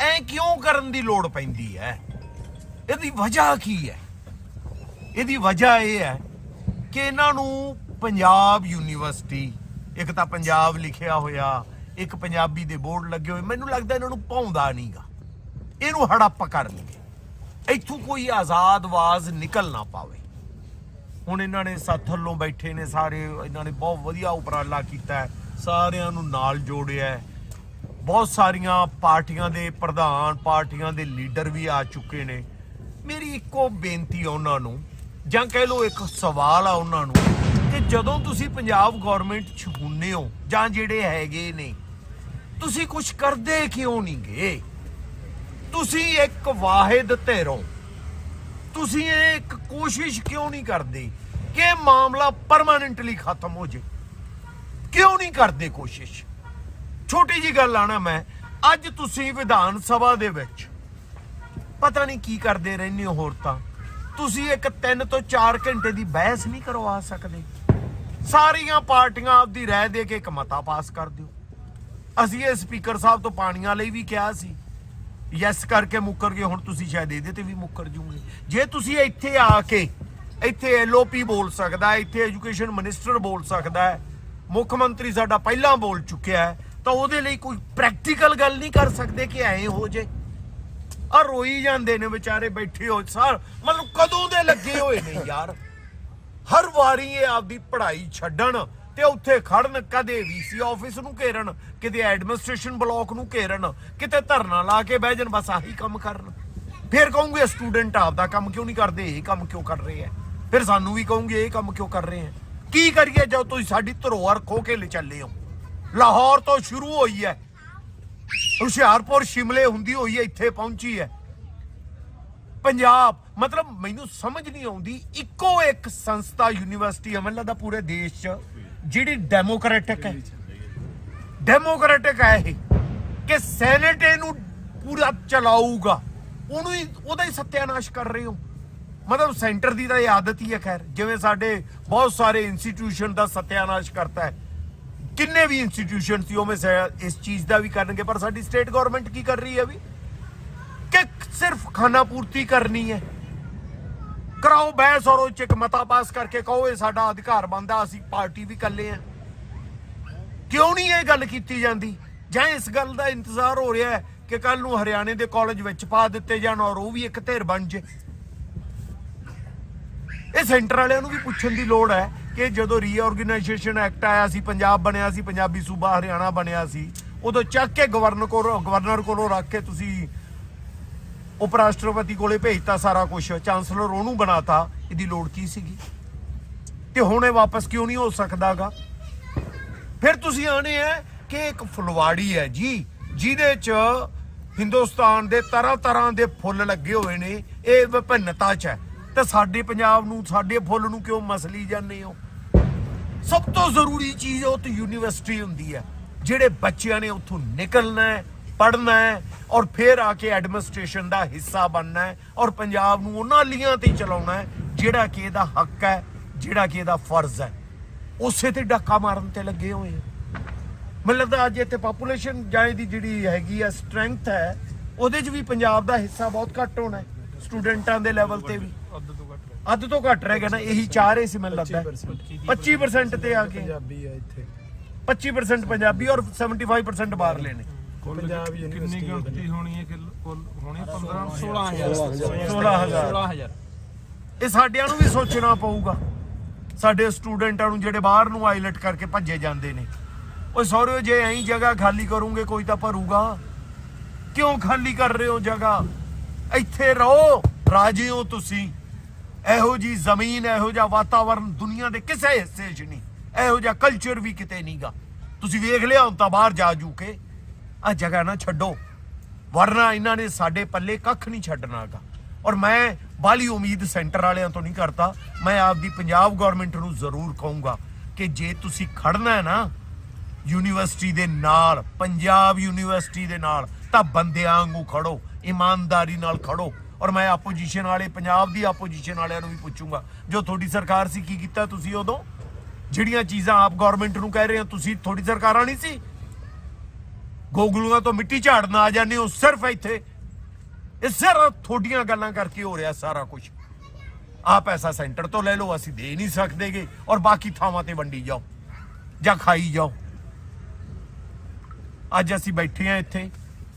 ਐ ਕਿਉਂ ਕਰਨ ਦੀ ਲੋੜ ਪੈਂਦੀ ਹੈ? ਇਹਦੀ ਵਜ੍ਹਾ ਕੀ ਹੈ? ਇਹਦੀ ਵਜ੍ਹਾ ਇਹ ਹੈ ਕਿ ਇਹਨਾਂ ਨੂੰ ਪੰਜਾਬ ਯੂਨੀਵਰਸਿਟੀ, ਇੱਕ ਤਾਂ ਪੰਜਾਬ ਲਿਖਿਆ ਹੋਇਆ, ਇੱਕ ਪੰਜਾਬੀ ਦੇ ਬੋਰਡ ਲੱਗੇ ਹੋਏ, ਮੈਨੂੰ ਲੱਗਦਾ ਇਹਨਾਂ ਨੂੰ ਪਾਉਂਦਾ ਨਹੀਂਗਾ। ਇਹਨੂੰ ਹੜੱਪ ਕਰਨਗੇ। ਇੱਥੋਂ ਕੋਈ ਆਜ਼ਾਦ ਆਵਾਜ਼ ਨਿਕਲ ਨਾ ਪਾਵੇ। ਹੁਣ ਇਹਨਾਂ ਨੇ ਸਾਥਲੋਂ ਬੈਠੇ ਨੇ ਸਾਰੇ, ਇਹਨਾਂ ਨੇ ਬਹੁਤ ਵਧੀਆ ਉਪਰਾਲਾ ਕੀਤਾ ਸਾਰਿਆਂ ਨੂੰ ਨਾਲ ਜੋੜਿਆ ਬਹੁਤ ਸਾਰੀਆਂ ਪਾਰਟੀਆਂ ਦੇ ਪ੍ਰਧਾਨ, ਪਾਰਟੀਆਂ ਦੇ ਲੀਡਰ ਵੀ ਆ ਚੁੱਕੇ ਨੇ। ਮੇਰੀ ਇੱਕੋ ਬੇਨਤੀ ਆ ਉਹਨਾਂ ਨੂੰ, ਜਾਂ ਕਹਿ ਲਓ ਇੱਕ ਸਵਾਲ ਆ ਉਹਨਾਂ ਨੂੰ, ਕਿ ਜਦੋਂ ਤੁਸੀਂ ਪੰਜਾਬ ਗਵਰਨਮੈਂਟ ਚ ਹੁੰਨੇ ਹੋ, ਜਾਂ ਜਿਹੜੇ ਹੈਗੇ ਨੇ, ਤੁਸੀਂ ਕੁਝ ਕਰਦੇ ਕਿਉਂ ਨਹੀਂ ਗੇ ਤੁਸੀਂ ਇੱਕ ਵਾਹਿਦ ਧਿਰੋਂ ਤੁਸੀਂ ਇਹ ਇੱਕ ਕੋਸ਼ਿਸ਼ ਕਿਉਂ ਨਹੀਂ ਕਰਦੇ ਕਿ ਮਾਮਲਾ ਪਰਮਾਨੈਂਟਲੀ ਖਤਮ ਹੋ ਜੇ ਕਿਉਂ ਨਹੀਂ ਕਰਦੇ ਕੋਸ਼ਿਸ਼? ਛੋਟੀ ਜੀ ਗੱਲ ਆਣਾ ਮੈਂ। ਅੱਜ ਤੁਸੀਂ ਵਿਧਾਨ ਸਭਾ ਦੇ ਵਿੱਚ ਪਤਾ ਨਹੀਂ ਕੀ ਕਰਦੇ ਰਹਿੰਦੇ ਹੋ ਹੋਰ ਤਾਂ ਤੁਸੀਂ ਇੱਕ 3 ਤੋਂ 4 ਘੰਟੇ ਦੀ ਬਹਿਸ ਨਹੀਂ ਕਰਵਾ ਸਕਦੇ। ਸਾਰੀਆਂ ਪਾਰਟੀਆਂ ਆਪਦੀ ਰਾਏ ਦੇ ਕੇ ਇੱਕ ਮਤਾ ਪਾਸ ਕਰ ਦਿਓ। ਅਸੀਂ ਇਹ ਸਪੀਕਰ ਸਾਹਿਬ ਤੋਂ ਪਾਣੀਆਂ ਲਈ ਵੀ ਕਿਹਾ ਸੀ। ਯੈਸ ਕਰਕੇ ਮੁੱਕਰ ਗਏ, ਹੁਣ ਤੁਸੀਂ ਸ਼ਾਇਦ ਇਹਦੇ ਤੇ ਵੀ ਮੁੱਕਰ ਜੂਗੇ ਜੇ ਤੁਸੀਂ ਇੱਥੇ ਆ ਕੇ, ਇੱਥੇ ਐਲਓਪੀ ਬੋਲ ਸਕਦਾ, ਇੱਥੇ ਐਜੂਕੇਸ਼ਨ ਮਿਨਿਸਟਰ ਬੋਲ ਸਕਦਾ ਮੁੱਖ ਮੰਤਰੀ ਸਾਡਾ ਪਹਿਲਾਂ ਬੋਲ ਚੁੱਕਿਆ ਹੈ ਤਾਂ ਉਹਦੇ ਲਈ ਕੋਈ ਪ੍ਰੈਕਟੀਕਲ ਗੱਲ ਨਹੀਂ ਕਰ ਸਕਦੇ ਕਿ ਐਂ ਹੋ ਜੇ। ਆ ਰੋਈ ਜਾਂਦੇ ਨੇ ਵਿਚਾਰੇ ਬੈਠੇ ਹੋ ਸਰ। ਮਤਲਬ ਕਦੋਂ ਦੇ ਲੱਗੇ ਹੋਏ ਨੇ ਯਾਰ। ਹਰ ਵਾਰੀ ਇਹ ਆਪਦੀ ਪੜ੍ਹਾਈ ਛੱਡਣ ਤੇ ਉੱਥੇ ਖੜਨ ਕਦੇ ਵੀਸੀ ਆਫਿਸ ਨੂੰ ਘੇਰਨ, ਕਿਤੇ ਐਡਮਿਨਿਸਟ੍ਰੇਸ਼ਨ ਬਲਾਕ ਨੂੰ ਘੇਰਨ, ਕਿਤੇ ਧਰਨਾ ਲਾ ਕੇ ਬਹਿ ਜਾਣ, ਬਸ ਆਹੀ ਕੰਮ ਕਰਨ। ਫਿਰ ਕਹੂੰਗੇ ਸਟੂਡੈਂਟ ਆਪਦਾ ਕੰਮ ਕਿਉਂ ਨਹੀਂ ਕਰਦੇ, ਇਹ ਕੰਮ ਕਿਉਂ ਕਰ ਰਹੇ ਆ ਫਿਰ ਸਾਨੂੰ ਵੀ ਕਹੂੰਗੇ, ਇਹ ਕੰਮ ਕਿਉਂ ਕਰ ਰਹੇ ਆ ਕੀ ਕਰੀਏ, ਜਦ ਤੁਸੀਂ ਸਾਡੀ ਧਰੋਹਰ ਖੋ ਕੇ ਲੈ ਚੱਲੇ ਹੋ? ਲਾਹੌਰ ਤੋਂ ਸ਼ੁਰੂ ਹੋਈ ਹੈ। ਹੁਸ਼ਿਆਰਪੁਰ ਸ਼ਿਮਲੇ ਹੁੰਦੀ ਹੋਈ ਹੈ, ਇੱਥੇ ਪਹੁੰਚੀ ਹੈ। ਪੰਜਾਬ, ਮਤਲਬ ਮੈਨੂੰ ਸਮਝ ਨਹੀਂ ਆਉਂਦੀ, ਇੱਕੋ ਇੱਕ ਸੰਸਥਾ ਯੂਨੀਵਰਸਿਟੀ ਅਮਨ ਲੱਗਦਾ ਪੂਰੇ ਦੇਸ਼ 'ਚ, ਜਿਹੜੀ ਡੈਮੋਕ੍ਰੈਟਿਕ ਹੈ। ਡੈਮੋਕ੍ਰੈਟਿਕ ਹੈ ਇਹ, ਕਿ ਸੈਨੇਟ ਇਹਨੂੰ ਪੂਰਾ ਚਲਾਊਗਾ। ਉਹਨੂੰ ਹੀ, ਉਹਦਾ ਹੀ ਸਤਿਆਨਾਸ਼ ਕਰ ਰਹੇ ਹੋ। ਮਤਲਬ ਸੈਂਟਰ ਦੀ ਤਾਂ ਇਹ ਆਦਤ ਹੀ ਹੈ, ਖੈਰ, ਜਿਵੇਂ ਸਾਡੇ ਬਹੁਤ ਸਾਰੇ ਇੰਸਟੀਟਿਊਸ਼ਨ ਦਾ ਸਤਿਆਨਾਸ਼ ਕਰਤਾ ਹੈ। ਕਿੰਨੇ ਵੀ ਇੰਸਟੀਟਿਊਸ਼ਨ ਸੀ, ਉਹ ਮੈਂ ਇਸ ਚੀਜ਼ ਦਾ ਵੀ ਕਰਨਗੇ, ਪਰ ਸਾਡੀ ਸਟੇਟ ਗਵਰਨਮੈਂਟ ਕੀ ਕਰ ਰਹੀ ਹੈ ਵੀ? ਕਿ ਸਿਰਫ ਖਾਣਾ ਪੂਰਤੀ ਕਰਨੀ ਹੈ। ਕਰਾਓ ਬਹਿਸ ਔਰ ਉਹ 'ਚ ਮਤਾ ਪਾਸ ਕਰਕੇ ਕਹੋ, ਇਹ ਸਾਡਾ ਅਧਿਕਾਰ ਬੰਦਾ ਅਸੀਂ ਪਾਰਟੀ ਵੀ ਕੱਲੇ ਆ ਕਿਉਂ ਨਹੀਂ ਇਹ ਗੱਲ ਕੀਤੀ ਜਾਂਦੀ? ਜਾਂ ਇਸ ਗੱਲ ਦਾ ਇੰਤਜ਼ਾਰ ਹੋ ਰਿਹਾ ਹੈ ਕਿ ਕੱਲ ਨੂੰ ਹਰਿਆਣੇ ਦੇ ਕਾਲਜ ਵਿੱਚ ਪਾ ਦਿੱਤੇ ਜਾਣ ਔਰ ਉਹ ਵੀ ਇੱਕ ਧਿਰ ਬਣ ਜੇ? ਇਹ ਸੈਂਟਰ ਵਾਲਿਆਂ ਨੂੰ ਵੀ ਪੁੱਛਣ ਦੀ ਲੋੜ ਹੈ। ਕਿ ਜਦੋਂ ਰੀਆਰਗੇਨਾਈਜੇਸ਼ਨ ਐਕਟ ਆਇਆ ਸੀ, ਪੰਜਾਬ ਬਣਿਆ ਸੀ, ਪੰਜਾਬੀ ਸੂਬਾ ਹਰਿਆਣਾ ਬਣਿਆ ਸੀ, ਉਦੋਂ ਚੱਕ ਕੇ ਗਵਰਨਰ ਕੋਲੋਂ ਗਵਰਨਰ ਕੋਲੋਂ ਰੱਖ ਕੇ ਤੁਸੀਂ ਉਪ ਰਾਸ਼ਟਰਪਤੀ ਕੋਲੇ ਭੇਜਤਾ ਸਾਰਾ ਕੁਝ ਚਾਂਸਲਰ ਉਹਨੂੰ ਬਣਾਤਾ, ਇਹਦੀ ਲੋੜ ਕੀ ਸੀਗੀ? ਤੇ ਹੁਣ ਇਹ ਵਾਪਸ ਕਿਉਂ ਨਹੀਂ ਹੋ ਸਕਦਾਗਾ? ਫਿਰ ਤੁਸੀਂ ਆਣੇ ਹੈ ਕਿ ਇੱਕ ਫੁਲਵਾੜੀ ਹੈ ਜੀ, ਜਿਹਦੇ ਚ ਹਿੰਦੁਸਤਾਨ ਦੇ ਤਰ੍ਹਾਂ ਤਰ੍ਹਾਂ ਦੇ ਫੁੱਲ ਲੱਗੇ ਹੋਏ ਨੇ, ਇਹ ਵਿਭਿੰਨਤਾ ਚ ਹੈ। ਤੇ ਸਾਡੇ ਪੰਜਾਬ ਨੂੰ, ਸਾਡੇ ਫੁੱਲ ਨੂੰ ਕਿਉਂ ਮਸਲੀ ਜਾਂਦੇ ਹੋ? ਸਭ ਤੋਂ ਜ਼ਰੂਰੀ ਚੀਜ਼ ਉਹ ਤੇ ਯੂਨੀਵਰਸਿਟੀ ਹੁੰਦੀ ਹੈ, ਜਿਹੜੇ ਬੱਚਿਆਂ ਨੇ ਉੱਥੋਂ ਨਿਕਲਣਾ ਹੈ, ਪੜ੍ਹਨਾ ਹੈ ਔਰ ਫਿਰ ਆ ਕੇ ਐਡਮਿਨਿਸਟ੍ਰੇਸ਼ਨ ਦਾ ਹਿੱਸਾ ਬਣਨਾ ਹੈ ਔਰ ਪੰਜਾਬ ਨੂੰ ਉਹਨਾਂ ਲੀਆਂ ਤੇ ਚਲਾਉਣਾ ਹੈ, ਜਿਹੜਾ ਕਿ ਇਹਦਾ ਹੱਕ ਹੈ, ਜਿਹੜਾ ਕਿ ਇਹਦਾ ਫਰਜ਼ ਹੈ। ਉਸੇ ਤੇ ਡਾਕਾ ਮਾਰਨ ਤੇ ਲੱਗੇ ਹੋਏ ਆ। ਮੈਨੂੰ ਲੱਗਦਾ ਅੱਜ ਇੱਥੇ ਪਾਪੂਲੇਸ਼ਨ ਜਾਏ ਦੀ ਜਿਹੜੀ ਹੈਗੀ ਆ ਸਟਰੈਂਥ ਹੈ, ਉਹਦੇ 'ਚ ਵੀ ਪੰਜਾਬ ਦਾ ਹਿੱਸਾ ਬਹੁਤ ਘੱਟ ਹੋਣਾ ਹੈ, ਸਟੂਡੈਂਟਾਂ ਦੇ ਲੈਵਲ ਤੇ ਵੀ। ਅੱਧ ਤੋਂ ਘੱਟ ਰਹਿ ਗਿਆ ਨਾ ਇਹੀ ਚਾਹ ਰਹੇ ਸੀ ਮੈਨੂੰ ਲੱਗਦਾ। 25% ਤੇ ਆ ਗਏ ਪੰਜਾਬੀ ਆ ਇੱਥੇ। 25% ਪੰਜਾਬੀ ਔਰ 75% ਬਾਹਰ ਲੈਣੇ। ਪੰਜਾਬ ਕਿੰਨੀ ਯੂਨੀਵਰਸਿਟੀ ਗਿਣਤੀ ਹੋਣੀ ਹੈ ਕਿ ਕੁੱਲ ਹੋਣੀ 15 16000 16000 16000 ਇਹ ਸਾਡਿਆਂ ਨੂੰ ਵੀ ਸੋਚਣਾ ਪਊਗਾ। ਸਾਡੇ ਸਟੂਡੈਂਟਾਂ ਨੂੰ ਜਿਹੜੇ ਬਾਹਰ ਨੂੰ ਆਈਲਟ ਕਰਕੇ ਭੱਜੇ ਜਾਂਦੇ ਨੇ। ਓਏ ਸੌਰਿਓ ਜੇ ਐਂ ਜਗ੍ਹਾ ਖਾਲੀ ਕਰੋਗੇ ਕੋਈ ਤਾਂ ਭਰੂਗਾ। ਕਿਉਂ ਖਾਲੀ ਕਰ ਰਹੇ ਹੋ ਜਗ੍ਹਾ? ਇੱਥੇ ਰਹੋ ਰਾਜੇ ਹੋ ਤੁਸੀਂ। ਇਹੋ ਜੀ ਜ਼ਮੀਨ, ਇਹੋ ਜਿਹਾ ਵਾਤਾਵਰਣ ਦੁਨੀਆ ਦੇ ਕਿਸੇ ਹਿੱਸੇ 'ਚ ਨਹੀਂ। ਇਹੋ ਜਿਹਾ ਕਲਚਰ ਵੀ ਕਿਤੇ ਨਹੀਂਗਾ ਤੁਸੀਂ ਵੇਖ ਲਿਆ ਹੁਣ ਤਾਂ ਬਾਹਰ ਜਾ ਜੂ ਕੇ। ਆ ਜਗ੍ਹਾ ਨਾ ਛੱਡੋ। ਵਰਨਾ ਇਹਨਾਂ ਨੇ ਸਾਡੇ ਪੱਲੇ ਕੱਖ ਨਹੀਂ ਛੱਡਣਾਗਾ ਔਰ ਮੈਂ ਬਾਲੀ ਉਮੀਦ ਸੈਂਟਰ ਵਾਲਿਆਂ ਤੋਂ ਨਹੀਂ ਕਰਦਾ। ਮੈਂ ਆਪਦੀ ਪੰਜਾਬ ਗਵਰਨਮੈਂਟ ਨੂੰ ਜ਼ਰੂਰ ਕਹੂੰਗਾ ਕਿ ਜੇ ਤੁਸੀਂ ਖੜਨਾ ਹੈ ਨਾ, ਯੂਨੀਵਰਸਿਟੀ ਦੇ ਨਾਲ, ਪੰਜਾਬ ਯੂਨੀਵਰਸਿਟੀ ਦੇ ਨਾਲ, ਤਾਂ ਬੰਦਿਆਂ ਵਾਂਗੂ ਖੜੋ, ਇਮਾਨਦਾਰੀ ਨਾਲ ਖੜੋ। ਔਰ ਮੈਂ ਆਪੋਜੀਸ਼ਨ ਵਾਲੇ, ਪੰਜਾਬ ਦੀ ਆਪੋਜੀਸ਼ਨ ਵਾਲਿਆਂ ਨੂੰ ਵੀ ਪੁੱਛੂੰਗਾ, ਜੋ ਤੁਹਾਡੀ ਸਰਕਾਰ ਸੀ, ਕੀ ਕੀਤਾ ਤੁਸੀਂ ਉਦੋਂ? ਜਿਹੜੀਆਂ ਚੀਜ਼ਾਂ ਆਪ ਗਵਰਨਮੈਂਟ ਨੂੰ ਕਹਿ ਰਹੇ ਹੋ, ਤੁਸੀਂ ਤੁਹਾਡੀ ਸਰਕਾਰਾਂ ਨਹੀਂ ਸੀ? ਗੋਗਲੂਆਂ ਤੋਂ ਮਿੱਟੀ ਝਾੜਨ ਆ ਜਾਂਦੇ ਹੋ, ਸਿਰਫ ਇੱਥੇ। ਇਹ ਸਿਰਫ ਤੁਹਾਡੀਆਂ ਗੱਲਾਂ ਕਰਕੇ ਹੋ ਰਿਹਾ ਸਾਰਾ ਕੁਝ ਆ ਪੈਸਾ ਸੈਂਟਰ ਤੋਂ ਲੈ ਲਓ, ਅਸੀਂ ਦੇ ਨਹੀਂ ਸਕਦੇਗੇ, ਔਰ ਬਾਕੀ ਥਾਵਾਂ ਤੇ ਵੰਡੀ ਜਾਓ, ਜਾਂ ਖਾਈ ਜਾਓ। ਅੱਜ ਅਸੀਂ ਬੈਠੇ ਆ ਇੱਥੇ,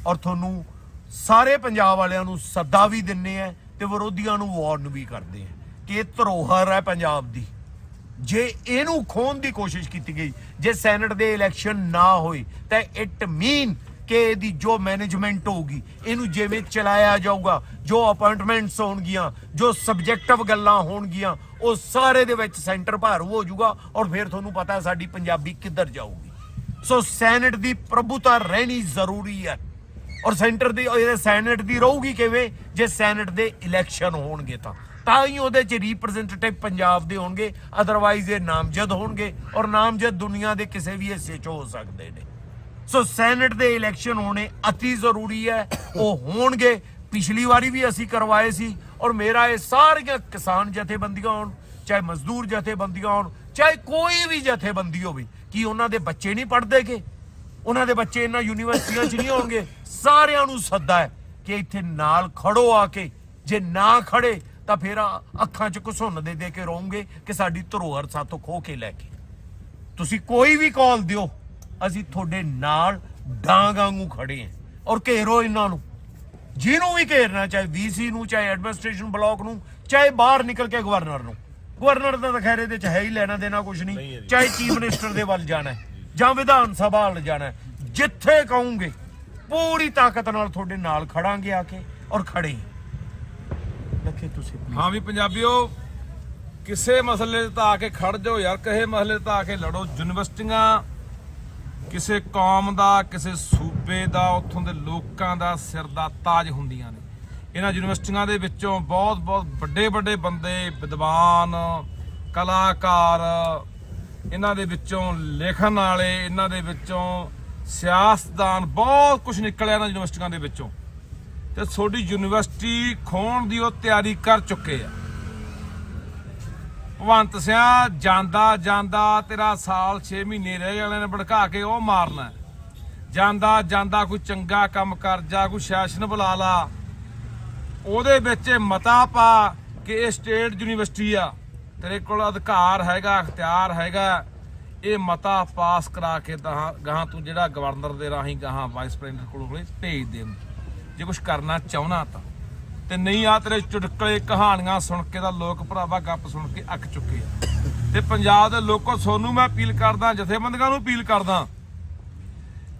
ਔਰ ਤੁਹਾਨੂੰ ਸਾਰੇ ਪੰਜਾਬ ਵਾਲਿਆਂ ਨੂੰ ਸੱਦਾ ਵੀ ਦਿੰਨੇ ਆ ਤੇ ਵਿਰੋਧੀਆਂ ਨੂੰ ਵਾਰਨ ਵੀ ਕਰਦੇ ਆ ਕਿ ਇਹ ਧਰੋਹਰ ਹੈ ਪੰਜਾਬ ਦੀ। ਜੇ ਇਹਨੂੰ ਖੋਣ ਦੀ ਕੋਸ਼ਿਸ਼ ਕੀਤੀ ਗਈ, ਜੇ ਸੈਨੇਟ ਦੇ ਇਲੈਕਸ਼ਨ ਨਾ ਹੋਏ, ਤਾਂ ਇਟ ਮੀਨ ਕਿ ਇਹਦੀ ਜੋ ਮੈਨੇਜਮੈਂਟ ਹੋਊਗੀ, ਇਹਨੂੰ ਜਿਵੇਂ ਚਲਾਇਆ ਜਾਊਗਾ, ਜੋ ਅਪਾਇੰਟਮੈਂਟਸ ਹੋਣਗੀਆਂ, ਜੋ ਸਬਜੈਕਟਿਵ ਗੱਲਾਂ ਹੋਣਗੀਆਂ, ਉਹ ਸਾਰੇ ਦੇ ਵਿੱਚ ਸੈਂਟਰ ਭਾਰੂ ਹੋ ਜਾਊਗਾ ਔਰ ਫਿਰ ਤੁਹਾਨੂੰ ਪਤਾ ਸਾਡੀ ਪੰਜਾਬੀ ਕਿੱਧਰ ਜਾਊਗੀ। ਸੋ ਸੈਨੇਟ ਦੀ ਪ੍ਰਭੂਤਾ ਰਹਿਣੀ ਜ਼ਰੂਰੀ ਹੈ। ਔਰ ਸੈਂਟਰ ਦੀ ਇਹਦੇ ਸੈਨੇਟ ਦੀ ਰਹੂਗੀ ਕਿਵੇਂ? ਜੇ ਸੈਨੇਟ ਦੇ ਇਲੈਕਸ਼ਨ ਹੋਣਗੇ ਤਾਂ। ਤਾਂ ਹੀ ਉਹਦੇ ਚ ਰਿਪਰੈਜ਼ੈਂਟੇਟਿਵ ਪੰਜਾਬ ਦੇ ਹੋਣਗੇ ਅਦਰਵਾਈਜ਼ ਇਹ ਨਾਮਜ਼ਦ ਹੋਣਗੇ, ਔਰ ਨਾਮਜ਼ਦ ਦੁਨੀਆ ਦੇ ਕਿਸੇ ਵੀ ਹਿੱਸੇ 'ਚ ਹੋ ਸਕਦੇ ਨੇ। ਸੋ ਸੈਨੇਟ ਦੇ ਇਲੈਕਸ਼ਨ ਹੋਣੇ ਅਤੀ ਜ਼ਰੂਰੀ ਹੈ, ਉਹ ਹੋਣਗੇ। ਪਿਛਲੀ ਵਾਰੀ ਵੀ ਅਸੀਂ ਕਰਵਾਏ ਸੀ, ਔਰ ਮੇਰਾ ਇਹ ਸਾਰੀਆਂ ਕਿਸਾਨ ਜਥੇਬੰਦੀਆਂ ਹੋਣ, ਚਾਹੇ ਮਜ਼ਦੂਰ ਜਥੇਬੰਦੀਆਂ ਹੋਣ, ਚਾਹੇ ਕੋਈ ਵੀ ਜਥੇਬੰਦੀ ਹੋਵੇ, ਕਿ ਉਹਨਾਂ ਦੇ ਬੱਚੇ ਨਹੀਂ ਪੜ੍ਹਦੇਗੇ ਉਹਨਾਂ ਦੇ ਬੱਚੇ ਇਹਨਾਂ ਯੂਨੀਵਰਸਿਟੀਆਂ 'ਚ ਨਹੀਂ ਹੋਣਗੇ ਸਾਰਿਆਂ ਨੂੰ ਸੱਦਾ ਹੈ ਕਿ ਇੱਥੇ ਨਾਲ ਖੜੋ ਆ ਕੇ। ਜੇ ਨਾ ਖੜੇ ਤਾਂ ਫਿਰ ਆ- ਅੱਖਾਂ 'ਚ ਘਸੁੰਨ ਦੇ ਦੇ ਕੇ ਰਹੋਗੇ ਕਿ ਸਾਡੀ ਧਰੋਹਰ ਸਾਥੋਂ ਖੋ ਕੇ ਲੈ ਕੇ। ਤੁਸੀਂ ਕੋਈ ਵੀ ਕਾਲ ਦਿਓ ਅਸੀਂ ਤੁਹਾਡੇ ਨਾਲ ਡਾਂਗ ਵਾਂਗੂ ਖੜੇ ਹਾਂ। ਔਰ ਘੇਰੋ ਇਹਨਾਂ ਨੂੰ। ਜਿਹਨੂੰ ਵੀ ਘੇਰਨਾ ਚਾਹੇ ਵੀਸੀ ਨੂੰ ਚਾਹੇ ਐਡਮਿਨਿਸਟ੍ਰੇਸ਼ਨ ਬਲਾਕ ਨੂੰ ਚਾਹੇ ਬਾਹਰ ਨਿਕਲ ਕੇ ਗਵਰਨਰ ਨੂੰ। ਗਵਰਨਰ ਦਾ ਤਾਂ ਖੈਰ ਇਹਦੇ ਚ ਹੈ ਹੀ ਲੈਣਾ ਦੇਣਾ ਕੁਝ ਨਹੀਂ। ਚਾਹੇ ਚੀਫ ਮਿਨਿਸਟਰ ਦੇ ਵੱਲ ਜਾਣਾ ਹੈ। ਜਾਂ ਵਿਧਾਨ ਸਭਾ ਵੱਲ ਜਾਣਾ ਜਿੱਥੇ ਕਹੋਗੇ, ਪੂਰੀ ਤਾਕਤ ਨਾਲ ਤੁਹਾਡੇ ਨਾਲ ਖੜਾਂਗੇ ਆ ਕੇ ਔਰ ਖੜੇ ਹਾਂ। ਲੱਖੇ ਤੁਸੀਂ please। ਹਾਂ ਵੀ ਪੰਜਾਬੀਓ, ਕਿਸੇ ਮਸਲੇ ਤੇ ਤਾਂ ਆ ਕੇ ਖੜ ਜਾਓ ਯਾਰ ਕਹੇ ਮਸਲੇ ਤੇ ਆ ਕੇ ਲੜੋ ਯੂਨੀਵਰਸਿਟੀਆਂ, ਕਿਸੇ ਕੌਮ ਦਾ, ਕਿਸੇ ਸੂਬੇ ਦਾ, ਉੱਥੋਂ ਦੇ ਲੋਕਾਂ ਦਾ ਸਿਰ ਦਾ ਤਾਜ ਹੁੰਦੀਆਂ ਨੇ ਇਹਨਾਂ ਯੂਨੀਵਰਸਿਟੀਆਂ ਦੇ ਵਿੱਚੋਂ ਬਹੁਤ ਬਹੁਤ ਵੱਡੇ ਵੱਡੇ ਬੰਦੇ, ਵਿਦਵਾਨ, ਕਲਾਕਾਰ ਇਹਨਾਂ ਦੇ ਵਿੱਚੋਂ ਲਿਖਣ ਵਾਲੇ, ਇਹਨਾਂ ਦੇ ਵਿੱਚੋਂ ਸਿਆਸਤਦਾਨ ਬਹੁਤ ਕੁਝ ਨਿਕਲਿਆ ਇਹਨਾਂ ਯੂਨੀਵਰਸਿਟੀਆਂ ਦੇ ਵਿੱਚੋਂ। ਤੇ ਤੁਹਾਡੀ ਯੂਨੀਵਰਸਿਟੀ ਖੋਣ ਦੀ ਉਹ ਤਿਆਰੀ ਕਰ ਚੁੱਕੇ ਆ। ਭਵੰਤ ਸਿਆ, ਜਾਂਦਾ ਜਾਂਦਾ, ਤੇਰਾ ਸਾਲ 6 ਮਹੀਨੇ ਰਹਿ ਜਾਣੇ ਨੇ ਭੜਕਾ ਕੇ ਉਹ ਮਾਰਨਾ। ਜਾਂਦਾ ਜਾਂਦਾ, ਕੋਈ ਚੰਗਾ ਕੰਮ ਕਰ ਜਾ, ਕੋਈ ਸੈਸ਼ਨ ਬੁਲਾ ਲਾ। ਉਹਦੇ ਵਿੱਚ ਇਹ ਮਤਾ ਪਾ ਕਿ ਇਹ ਸਟੇਟ ਯੂਨੀਵਰਸਿਟੀ ਆ। ਤੇਰੇ ਕੋਲ ਅਧਿਕਾਰ ਹੈਗਾ, ਅਖਤਿਆਰ ਹੈਗਾ। ਇਹ ਮਤਾ ਪਾਸ ਕਰਾ ਕੇ ਤਾਂ ਗਾਹਾਂ ਤੂੰ ਜਿਹੜਾ ਗਵਰਨਰ ਦੇ ਰਾਹੀਂ ਗਾਹਾਂ ਵਾਈਸ ਪ੍ਰੈਜ਼ੀਡੈਂਟ ਕੋਲ ਕੋਲੇ ਭੇਜ ਦੇ ਜੇ ਕੁਝ ਕਰਨਾ ਚਾਹਣਾ ਤਾਂ। ਤੇ ਨਹੀਂ ਆ ਤੇਰੇ ਚੁਟਕਲੇ ਕਹਾਣੀਆਂ ਸੁਣ ਕੇ ਤਾਂ ਲੋਕ ਭਰਾਵਾ ਗੱਪ ਸੁਣ ਕੇ ਅੱਕ ਚੁੱਕੇ ਆ। ਤੇ ਪੰਜਾਬ ਦੇ ਲੋਕੋ ਸੋਨੂੰ ਮੈਂ ਅਪੀਲ ਕਰਦਾ ਜਥੇਬੰਦੀਆਂ ਨੂੰ ਅਪੀਲ ਕਰਦਾ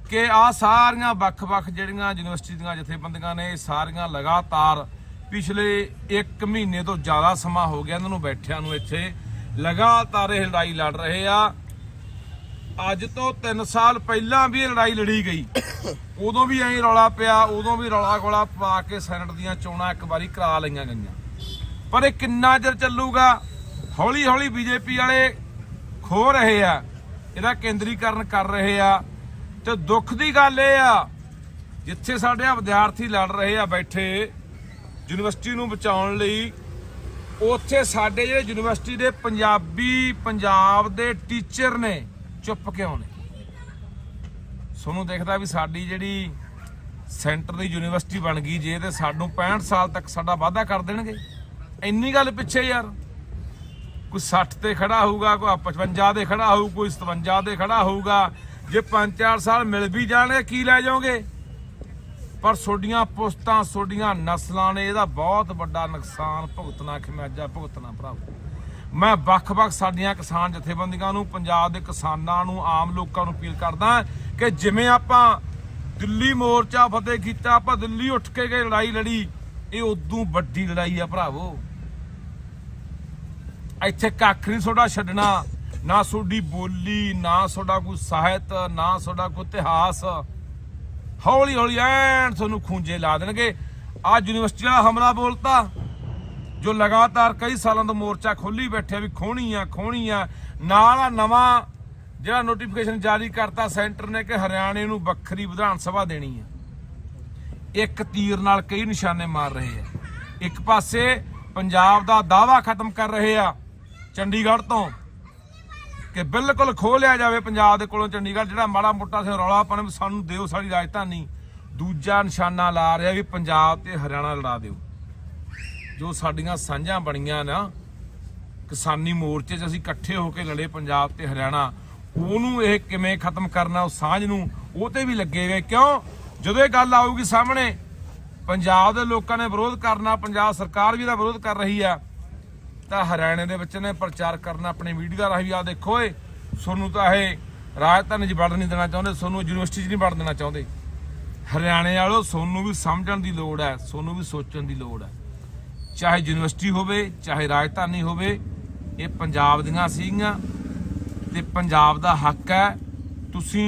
ਕਿ ਆ ਸਾਰੀਆਂ ਵੱਖ-ਵੱਖ ਜਿਹੜੀਆਂ ਯੂਨੀਵਰਸਿਟੀ ਦੀਆਂ ਜਥੇਬੰਦੀਆਂ ਨੇ ਸਾਰੀਆਂ ਲਗਾਤਾਰ ਪਿਛਲੇ 1 ਮਹੀਨੇ ਤੋਂ ਜ਼ਿਆਦਾ ਸਮਾਂ ਹੋ ਗਿਆ ਇਹਨਾਂ ਨੂੰ ਬੈਠਿਆਂ ਨੂੰ ਇੱਥੇ। ਲਗਾਤਾਰ ਇਹ ਲੜਾਈ ਲੜ ਰਹੇ ਆ। ਅੱਜ ਤੋਂ 3 ਸਾਲ ਪਹਿਲਾਂ ਵੀ ਇਹ ਲੜਾਈ ਲੜੀ ਗਈ। ਉਦੋਂ ਵੀ ਐਂ ਰੌਲਾ ਪਿਆ, ਉਦੋਂ ਵੀ ਰੌਲਾ ਗੋਲਾ ਪਾ ਕੇ ਸੈਨੇਟ ਦੀਆਂ ਚੋਣਾਂ ਇੱਕ ਵਾਰੀ ਕਰਾ ਲਈਆਂ ਗਈਆਂ। ਪਰ ਇਹ ਕਿੰਨਾ ਚਿਰ ਚੱਲੂਗਾ? ਹੌਲੀ ਹੌਲੀ ਬੀਜੇਪੀ ਵਾਲੇ ਖੋ ਰਹੇ ਆ। ਇਹਦਾ ਕੇਂਦਰੀਕਰਨ ਕਰ ਰਹੇ ਆ। ਤੇ ਦੁੱਖ ਦੀ ਗੱਲ ਇਹ ਆ, ਜਿੱਥੇ ਸਾਡੇ ਆ ਵਿਦਿਆਰਥੀ ਲੜ ਰਹੇ ਆ ਬੈਠੇ ਯੂਨੀਵਰਸਿਟੀ ਨੂੰ ਬਚਾਉਣ ਲਈ ਉੱਥੇ ਸਾਡੇ ਜਿਹੜੇ ਯੂਨੀਵਰਸਿਟੀ ਦੇ ਪੰਜਾਬੀ, ਪੰਜਾਬ ਦੇ ਟੀਚਰ ਨੇ, ਚੁੱਪ ਕਿਉਂ ਨੇ? ਤੁਹਾਨੂੰ ਦੇਖਦਾ ਵੀ ਸਾਡੀ ਜਿਹੜੀ ਸੈਂਟਰ ਦੀ ਯੂਨੀਵਰਸਿਟੀ ਬਣ ਗਈ, ਜੇ ਤੇ ਸਾਨੂੰ 65 ਸਾਲ ਤੱਕ ਸਾਡਾ ਵਾਅਦਾ ਕਰ ਦੇਣਗੇ। ਇੰਨੀ ਗੱਲ ਪਿੱਛੇ ਯਾਰ। ਕੋਈ 60 ਤੇ ਖੜਾ ਹੋਊਗਾ, ਕੋਈ 55 ਦੇ ਖੜਾ ਹੋਊ, ਕੋਈ 57 ਦੇ ਖੜਾ ਹੋਊਗਾ। ਜੇ 5-4 ਸਾਲ ਮਿਲ ਵੀ ਜਾਣਗੇ, ਕੀ ਲੈ ਜਾਓਗੇ? ਪਰ ਤੁਹਾਡੀਆਂ ਪੁਸਤਾਂ ਤੁਹਾਡੀਆਂ ਨਸਲਾਂ ਨੇ ਇਹਦਾ ਬਹੁਤ ਵੱਡਾ ਨੁਕਸਾਨ ਭੁਗਤਣਾ ਖਮਿਆਜਾ ਭੁਗਤਣਾ ਭਰਾਵੋ ਮੈਂ ਵੱਖ-ਵੱਖ ਸਾਡੀਆਂ ਕਿਸਾਨ ਜਥੇਬੰਦੀਆਂ ਨੂੰ, ਪੰਜਾਬ ਦੇ ਕਿਸਾਨਾਂ ਨੂੰ, ਆਮ ਲੋਕਾਂ ਨੂੰ ਅਪੀਲ ਕਰਦਾ ਕਿ ਜਿਵੇਂ ਆਪਾਂ ਦਿੱਲੀ ਮੋਰਚਾ ਫਤਿਹ ਕੀਤਾ, ਆਪਾਂ ਦਿੱਲੀ ਉੱਠ ਕੇ ਗਏ, ਲੜਾਈ ਲੜੀ, ਇਹ ਉਦੋਂ ਵੱਡੀ ਲੜਾਈ ਆ ਭਰਾਵੋ। ਇੱਥੇ ਕੱਖ ਨਹੀਂ ਤੁਹਾਡਾ ਛੱਡਣਾ, ਨਾ ਤੁਹਾਡੀ ਬੋਲੀ, ਨਾ ਤੁਹਾਡਾ ਕੋਈ ਸਾਹਿਤ, ਨਾ ਤੁਹਾਡਾ ਕੋਈ ਇਤਿਹਾਸ। ਹੌਲੀ ਹੌਲੀ ਐਨ ਤੁਹਾਨੂੰ ਖੂੰਜੇ ਲਾ ਦੇਣਗੇ। ਅੱਜ ਯੂਨੀਵਰਸਿਟੀ ਵਾਲਾ ਹਮਲਾ ਬੋਲਤਾ, ਜੋ ਲਗਾਤਾਰ ਕਈ ਸਾਲਾਂ ਤੋਂ ਮੋਰਚਾ ਖੋਲੀ ਬੈਠਿਆ ਵੀ ਖੋਣੀ ਆ ਖੋਣੀ ਆ ਨਾਲ ਆ ਨਵਾਂ ਜਿਹੜਾ ਨੋਟੀਫਿਕੇਸ਼ਨ ਜਾਰੀ ਕਰਤਾ ਸੈਂਟਰ ਨੇ ਕਿ ਹਰਿਆਣੇ ਨੂੰ ਵੱਖਰੀ ਵਿਧਾਨ ਸਭਾ ਦੇਣੀ ਆ। ਇੱਕ ਤੀਰ ਨਾਲ ਕਈ ਨਿਸ਼ਾਨੇ ਮਾਰ ਰਹੇ ਆ। ਇੱਕ ਪਾਸੇ ਪੰਜਾਬ ਦਾ ਦਾਵਾ ਖਤਮ ਕਰ ਰਹੇ ਆ ਚੰਡੀਗੜ੍ਹ ਤੋਂ। ਕਿ ਬਿਲਕੁਲ ਖੋਹ ਲਿਆ ਜਾਵੇ ਪੰਜਾਬ ਦੇ ਕੋਲੋਂ ਚੰਡੀਗੜ੍ਹ, ਜਿਹੜਾ ਮਾੜਾ ਮੋਟਾ ਸੇ ਰੌਲਾ ਪਾਣੇ ਸਾਨੂੰ ਦਿਓ ਸਾਡੀ ਰਾਜਧਾਨੀ। ਦੂਜਾ ਨਿਸ਼ਾਨਾ ਲਾ ਰਿਹਾ ਵੀ ਪੰਜਾਬ ਤੇ ਹਰਿਆਣਾ ਲੜਾ ਦਿਓ। ਜੋ ਸਾਡੀਆਂ ਸਾਂਝਾਂ ਬਣੀਆਂ ਨਾ, ਕਿਸਾਨੀ ਮੋਰਚੇ 'ਚ ਅਸੀਂ ਇਕੱਠੇ ਹੋ ਕੇ ਲੜੇ ਪੰਜਾਬ ਤੇ ਹਰਿਆਣਾ। ਉਹਨੂੰ ਇਹ ਕਿਵੇਂ ਖਤਮ ਕਰਨਾ, ਉਹ ਸਾਂਝ ਨੂੰ, ਉਹ ਤੇ ਵੀ ਲੱਗੇ ਹੋਏ। ਕਿਉਂ? ਜਦੋਂ ਇਹ ਗੱਲ ਆਊਗੀ ਸਾਹਮਣੇ, ਪੰਜਾਬ ਦੇ ਲੋਕਾਂ ਨੇ ਵਿਰੋਧ ਕਰਨਾ, ਪੰਜਾਬ ਸਰਕਾਰ ਵੀ ਇਹਦਾ ਵਿਰੋਧ ਕਰ ਰਹੀ ਆ। ਤਾਂ ਹਰਿਆਣੇ ਦੇ ਵਿੱਚ ਨੇ, ਪ੍ਰਚਾਰ ਕਰਨਾ ਆਪਣੇ ਮੀਡੀਆ ਰਾਹੀਂ ਆ ਦੇਖੋ ਏ। ਤੁਹਾਨੂੰ ਤਾਂ ਇਹ ਰਾਜਧਾਨੀ 'ਚ ਵੜ ਨਹੀਂ ਦੇਣਾ ਚਾਹੁੰਦੇ ਤੁਹਾਨੂੰ ਯੂਨੀਵਰਸਿਟੀ 'ਚ ਨਹੀਂ ਵੜਨ ਦੇਣਾ ਚਾਹੁੰਦੇ। ਹਰਿਆਣੇ ਵਾਲੋ ਤੁਹਾਨੂੰ ਵੀ ਸਮਝਣ ਦੀ ਲੋੜ ਹੈ ਤੁਹਾਨੂੰ ਵੀ ਸੋਚਣ ਦੀ ਲੋੜ ਹੈ। ਚਾਹੇ ਯੂਨੀਵਰਸਿਟੀ ਹੋਵੇ, ਚਾਹੇ ਰਾਜਧਾਨੀ ਹੋਵੇ, ਇਹ ਪੰਜਾਬ ਦੀਆਂ ਸੀਗੀਆਂ ਤੇ ਪੰਜਾਬ ਦਾ ਹੱਕ ਹੈ। ਤੁਸੀਂ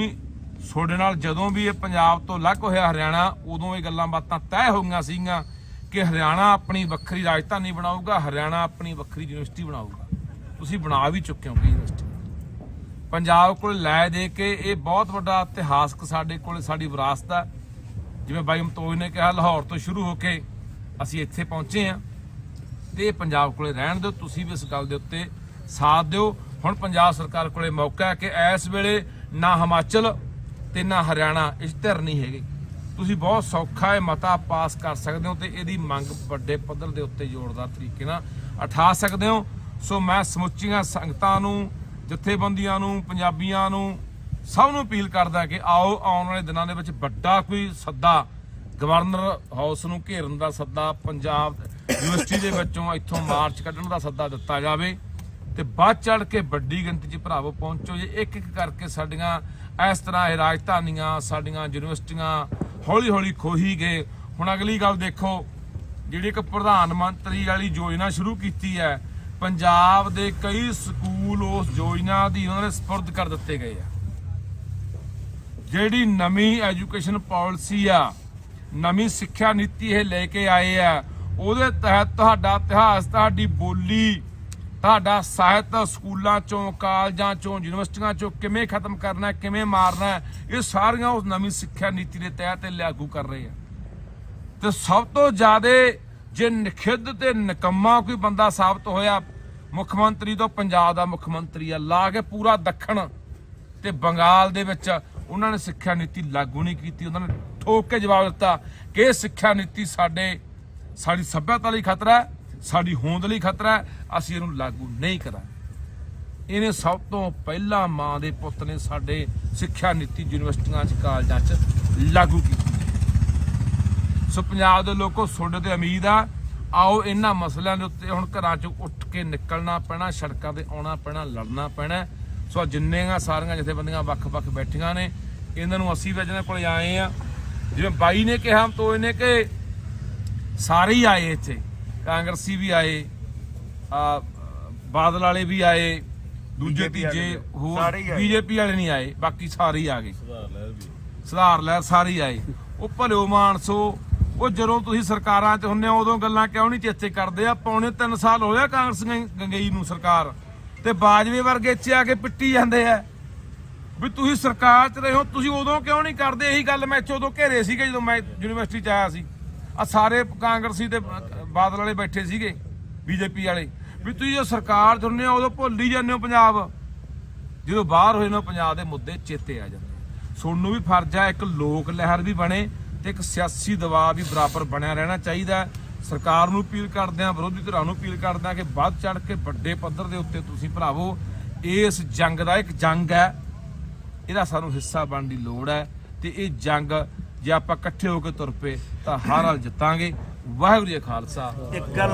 ਤੁਹਾਡੇ ਨਾਲ ਜਦੋਂ ਵੀ ਇਹ ਪੰਜਾਬ ਤੋਂ ਅਲੱਗ ਹੋਇਆ ਹਰਿਆਣਾ, ਉਦੋਂ ਇਹ ਗੱਲਾਂ ਬਾਤਾਂ ਤੈਅ ਹੋਈਆਂ ਸੀਗੀਆਂ। ਕਿ ਹਰਿਆਣਾ ਆਪਣੀ ਵੱਖਰੀ ਰਾਜਧਾਨੀ ਬਣਾਊਗਾ, ਹਰਿਆਣਾ ਆਪਣੀ ਵੱਖਰੀ ਯੂਨੀਵਰਸਿਟੀ ਬਣਾਊਗਾ। ਤੁਸੀਂ ਬਣਾ ਵੀ ਚੁੱਕੇ ਹੋ ਯੂਨੀਵਰਸਿਟੀ। ਪੰਜਾਬ ਕੋਲ ਲੈ ਦੇ ਕੇ ਇਹ ਬਹੁਤ ਵੱਡਾ ਇਤਿਹਾਸਕ ਸਾਡੇ ਕੋਲ ਸਾਡੀ ਵਿਰਾਸਤ ਹੈ ਜਿਵੇਂ ਬਾਈ ਮਤੋਜ ਨੇ ਕਿਹਾ, ਲਾਹੌਰ ਤੋਂ ਸ਼ੁਰੂ ਹੋ ਕੇ ਅਸੀਂ ਇੱਥੇ ਪਹੁੰਚੇ ਹਾਂ। ਤੇ ਪੰਜਾਬ ਕੋਲੇ ਰਹਿਣ ਦਿਓ, ਤੁਸੀਂ ਵੀ ਇਸ ਗੱਲ ਦੇ ਉੱਤੇ ਸਾਥ ਦਿਓ। ਹੁਣ ਪੰਜਾਬ ਸਰਕਾਰ ਕੋਲੇ ਮੌਕਾ ਹੈ ਕਿ ਇਸ ਵੇਲੇ ਨਾ ਹਿਮਾਚਲ ਤੇ ਨਾ ਹਰਿਆਣਾ, ਇਸ ਧਿਰ ਨਹੀਂ ਹੈਗੇ। ਤੁਸੀਂ ਬਹੁਤ ਸੌਖਾ ਇਹ ਮਤਾ ਪਾਸ ਕਰ ਸਕਦੇ ਹੋ ਤੇ ਇਹਦੀ ਮੰਗ ਵੱਡੇ ਪੱਧਰ ਦੇ ਉੱਤੇ ਜ਼ੋਰਦਾਰ ਤਰੀਕੇ ਨਾਲ ਉਠਾ ਸਕਦੇ ਹੋ। ਸੋ ਮੈਂ ਸਮੁੱਚੀਆਂ ਸੰਗਤਾਂ ਨੂੰ, ਜਥੇਬੰਦੀਆਂ ਨੂੰ, ਪੰਜਾਬੀਆਂ ਨੂੰ ਸਭ ਨੂੰ ਅਪੀਲ ਕਰਦਾ ਕਿ ਆਓ, ਆਉਣ ਵਾਲੇ ਦਿਨਾਂ ਦੇ ਵਿੱਚ ਵੱਡਾ ਕੋਈ ਸੱਦਾ, ਗਵਰਨਰ ਹਾਊਸ ਨੂੰ ਘੇਰਨ ਦਾ ਸੱਦਾ, ਪੰਜਾਬ ਯੂਨੀਵਰਸਿਟੀ ਦੇ ਵਿੱਚੋਂ ਇੱਥੋਂ ਮਾਰਚ ਕੱਢਣ ਦਾ ਸੱਦਾ ਦਿੱਤਾ ਜਾਵੇ ਤੇ ਬਾਅਦ ਚੜ ਕੇ ਵੱਡੀ ਗਿਣਤੀ 'ਚ ਭਰਾਵੋ ਪਹੁੰਚੋ। ਜੇ ਇੱਕ ਇੱਕ ਕਰਕੇ ਸਾਡੀਆਂ ਇਸ ਤਰ੍ਹਾਂ ਇਹ ਰਾਜਧਾਨੀਆਂ, ਸਾਡੀਆਂ ਯੂਨੀਵਰਸਿਟੀਆਂ ਹੌਲੀ ਹੌਲੀ ਖੋਹੀ ਗਏ। ਹੁਣ ਅਗਲੀ ਗੱਲ ਦੇਖੋ, ਜਿਹੜੀ ਇੱਕ ਪ੍ਰਧਾਨ ਮੰਤਰੀ ਵਾਲੀ ਯੋਜਨਾ ਸ਼ੁਰੂ ਕੀਤੀ ਹੈ, ਪੰਜਾਬ ਦੇ ਕਈ ਸਕੂਲ ਉਸ ਯੋਜਨਾ ਦੀ ਉਹਨਾਂ ਦੇ ਸਪੁਰਦ ਕਰ ਦਿੱਤੇ ਗਏ ਆ। ਜਿਹੜੀ ਨਵੀਂ ਐਜੂਕੇਸ਼ਨ ਪਾਲਿਸੀ ਆ, ਨਵੀਂ ਸਿੱਖਿਆ ਨੀਤੀ ਇਹ ਲੈ ਕੇ ਆਏ ਆ, ਉਹਦੇ ਤਹਿਤ ਤੁਹਾਡਾ ਇਤਿਹਾਸ, ਤੁਹਾਡੀ ਬੋਲੀ ਤੁਹਾਡਾ ਸਾਹਿਤ ਸਕੂਲਾਂ ਚੋਂ ਕਾਲਜਾਂ ਚੋਂ ਯੂਨੀਵਰਸਿਟੀਆਂ ਚੋਂ ਕਿਵੇਂ ਖਤਮ ਕਰਨਾ ਹੈ, ਕਿਵੇਂ ਮਾਰਨਾ ਹੈ, ਇਹ ਸਾਰੀਆਂ ਉਸ ਨਵੀਂ ਸਿੱਖਿਆ ਨੀਤੀ ਦੇ ਤਹਿਤ ਇਹ ਲਾਗੂ ਕਰ ਰਹੇ ਆ ਤੇ ਸਭ ਤੋਂ ਜ਼ਿਆਦਾ ਜੇ ਨਖਿੱਧ ਤੇ ਨਿਕੰਮਾ ਕੋਈ ਬੰਦਾ ਸਾਬਤ ਹੋਇਆ ਮੁੱਖ ਮੰਤਰੀ ਤੋਂ ਪੰਜਾਬ ਦਾ ਮੁੱਖ ਮੰਤਰੀ ਆ ਲਾ ਕੇ ਪੂਰਾ ਦੱਖਣ ਤੇ ਬੰਗਾਲ ਦੇ ਵਿੱਚ ਉਹਨਾਂ ਨੇ ਸਿੱਖਿਆ ਨੀਤੀ ਲਾਗੂ ਨਹੀਂ ਕੀਤੀ ਉਹਨਾਂ ਨੇ ਠੋਕ ਕੇ ਜਵਾਬ ਦਿੱਤਾ ਕਿ ਇਹ ਸਿੱਖਿਆ ਨੀਤੀ ਸਾਡੇ ਸਾਡੀ ਸੱਭਿਅਤਾ ਲਈ ਖਤਰਾ ਹੈ। ਸਾਡੀ ਹੋਂਦ ਲਈ ਖਤਰਾ ਹੈ, ਅਸੀਂ ਇਹਨੂੰ ਲਾਗੂ ਨਹੀਂ ਕਰਾਂਗੇ। ਇਹਨੇ ਸਭ ਤੋਂ ਪਹਿਲਾਂ ਮਾਂ ਦੇ ਪੁੱਤ ਨੇ ਸਾਡੇ ਸਿੱਖਿਆ ਨੀਤੀ ਯੂਨੀਵਰਸਿਟੀਆਂ 'ਚ, ਕਾਲਜਾਂ 'ਚ ਲਾਗੂ ਕੀਤੀ ਸੋ ਪੰਜਾਬ ਦੇ ਲੋਕੋ, ਤੁਹਾਡੇ ਤੇ ਉਮੀਦ ਆ। ਆਓ ਇਹਨਾਂ ਮਸਲਿਆਂ ਦੇ ਉੱਤੇ ਹੁਣ ਘਰਾਂ ਚੋਂ ਉੱਠ ਕੇ ਨਿਕਲਣਾ ਪੈਣਾ, ਸੜਕਾਂ ਤੇ ਆਉਣਾ ਪੈਣਾ, ਲੜਨਾ ਪੈਣਾ ਸੋ ਜਿੰਨੇਗਾ ਸਾਰੀਆਂ ਜਥੇਬੰਦੀਆਂ ਵੱਖ-ਵੱਖ ਬੈਠੀਆਂ ਨੇ, ਇਹਨਾਂ ਨੂੰ ਅਸੀਂ ਵੀ ਅੱਜ ਇਹਨਾਂ ਕੋਲੇ ਆਏ ਆ। ਜਿਵੇਂ ਬਾਈ ਨੇ ਕਿਹਾ ਤੋ ਇਹਨੇ ਕਿ ਸਾਰੇ ਹੀ ਆਏ ਇੱਥੇ। ਕਾਂਗਰਸੀ ਵੀ ਆਏ ਆ ਬਾਦਲ ਵਾਲੇ ਵੀ ਆਏ ਦੂਜੇ ਤੀਜੇ ਵੀ। ਹੋਰ ਸਾਰੇ। ਬੀਜੇਪੀ ਵਾਲੇ ਨਹੀਂ ਆਏ ਬਾਕੀ ਸਾਰੇ ਹੀ ਆ ਗਏ। ਸੁਧਾਰ ਲੈ ਸਾਰੇ ਹੀ ਆਏ। ਉਹ ਭਲਿਓ ਮਾਨਸੋ ਉਹ ਜਦੋਂ ਤੁਸੀਂ ਸਰਕਾਰਾਂ 'ਚ ਹੁੰਨੇ ਹੋ ਉਦੋਂ ਗੱਲਾਂ ਕਿਉਂ ਨਹੀਂ ਚੇਤੇ ਕਰਦੇ? ਆ ਪੌਣੇ 3 ਸਾਲ ਹੋਇਆ ਕਾਂਗਰਸ ਗੰਗਈ ਨੂੰ ਸਰਕਾਰ। ਤੇ ਬਾਜਵੇ ਵਰਗੇ ਇੱਥੇ ਆ ਕੇ ਪਿੱਟੀ ਜਾਂਦੇ ਆ। ਵੀ ਤੁਸੀਂ ਸਰਕਾਰ 'ਚ ਰਹੇ ਹੋ ਤੁਸੀਂ ਉਦੋਂ ਕਿਉਂ ਨਹੀਂ ਕਰਦੇ? ਇਹੀ ਗੱਲ ਮੈਂ ਇੱਥੇ ਉਦੋਂ ਘੇਰੇ ਸੀਗੇ ਜਦੋਂ ਮੈਂ ਯੂਨੀਵਰਸਿਟੀ 'ਚ ਆਇਆ ਸੀ। ਆ ਸਾਰੇ ਕਾਂਗਰਸੀ ਤੇ ਬਾਦਲ ਵਾਲੇ ਬੈਠੇ ਸੀਗੇ, ਬੀਜੇਪੀ ਵਾਲੇ। ਵੀ ਤੁਸੀਂ ਜੋ ਸਰਕਾਰ 'ਚ ਹੁੰਨੇ ਹੋ, ਉਦੋਂ ਭੁੱਲ ਹੀ ਜਾਂਦੇ ਹੋ ਪੰਜਾਬ। ਜਦੋਂ ਬਾਹਰ ਹੋਏ ਨਾ, ਪੰਜਾਬ ਦੇ ਮੁੱਦੇ ਚੇਤੇ ਆ ਜਾਂਦੇ ਸੋਨੂੰ ਵੀ ਫਰਜ਼ ਹੈ ਇੱਕ ਲੋਕ ਲਹਿਰ ਵੀ ਬਣੇ ਤੇ ਇੱਕ ਸਿਆਸੀ ਦਬਾਅ ਵੀ ਬਰਾਬਰ ਬਣਿਆ ਰਹਿਣਾ ਚਾਹੀਦਾ ਸਰਕਾਰ ਨੂੰ ਅਪੀਲ ਕਰਦੇ ਆ, ਵਿਰੋਧੀ ਧਿਰਾਂ ਨੂੰ ਅਪੀਲ ਕਰਦੇ ਆ ਕਿ ਵੱਧ ਚੜ ਕੇ ਵੱਡੇ ਪੱਧਰ ਦੇ ਉੱਤੇ ਤੁਸੀਂ ਭਰਾਵੋ, ਇਸ ਜੰਗ ਦਾ ਇੱਕ ਜੰਗ ਹੈ। ਇਹਦਾ ਸਾਨੂੰ ਹਿੱਸਾ ਬਣਨ ਦੀ ਲੋੜ ਹੈ ਤੇ ਇਹ ਜੰਗ ਜੇ ਆਪਾਂ ਇਕੱਠੇ ਹੋ ਕੇ ਤੁਰ ਪਏ ਤਾਂ ਹਰ ਹਾਲ ਜਿੱਤਾਂਗੇ। ਵਾਹਿਗੁਰੂ ਜੀ ਕਾ ਖਾਲਸਾ। ਇੱਕ ਗੱਲ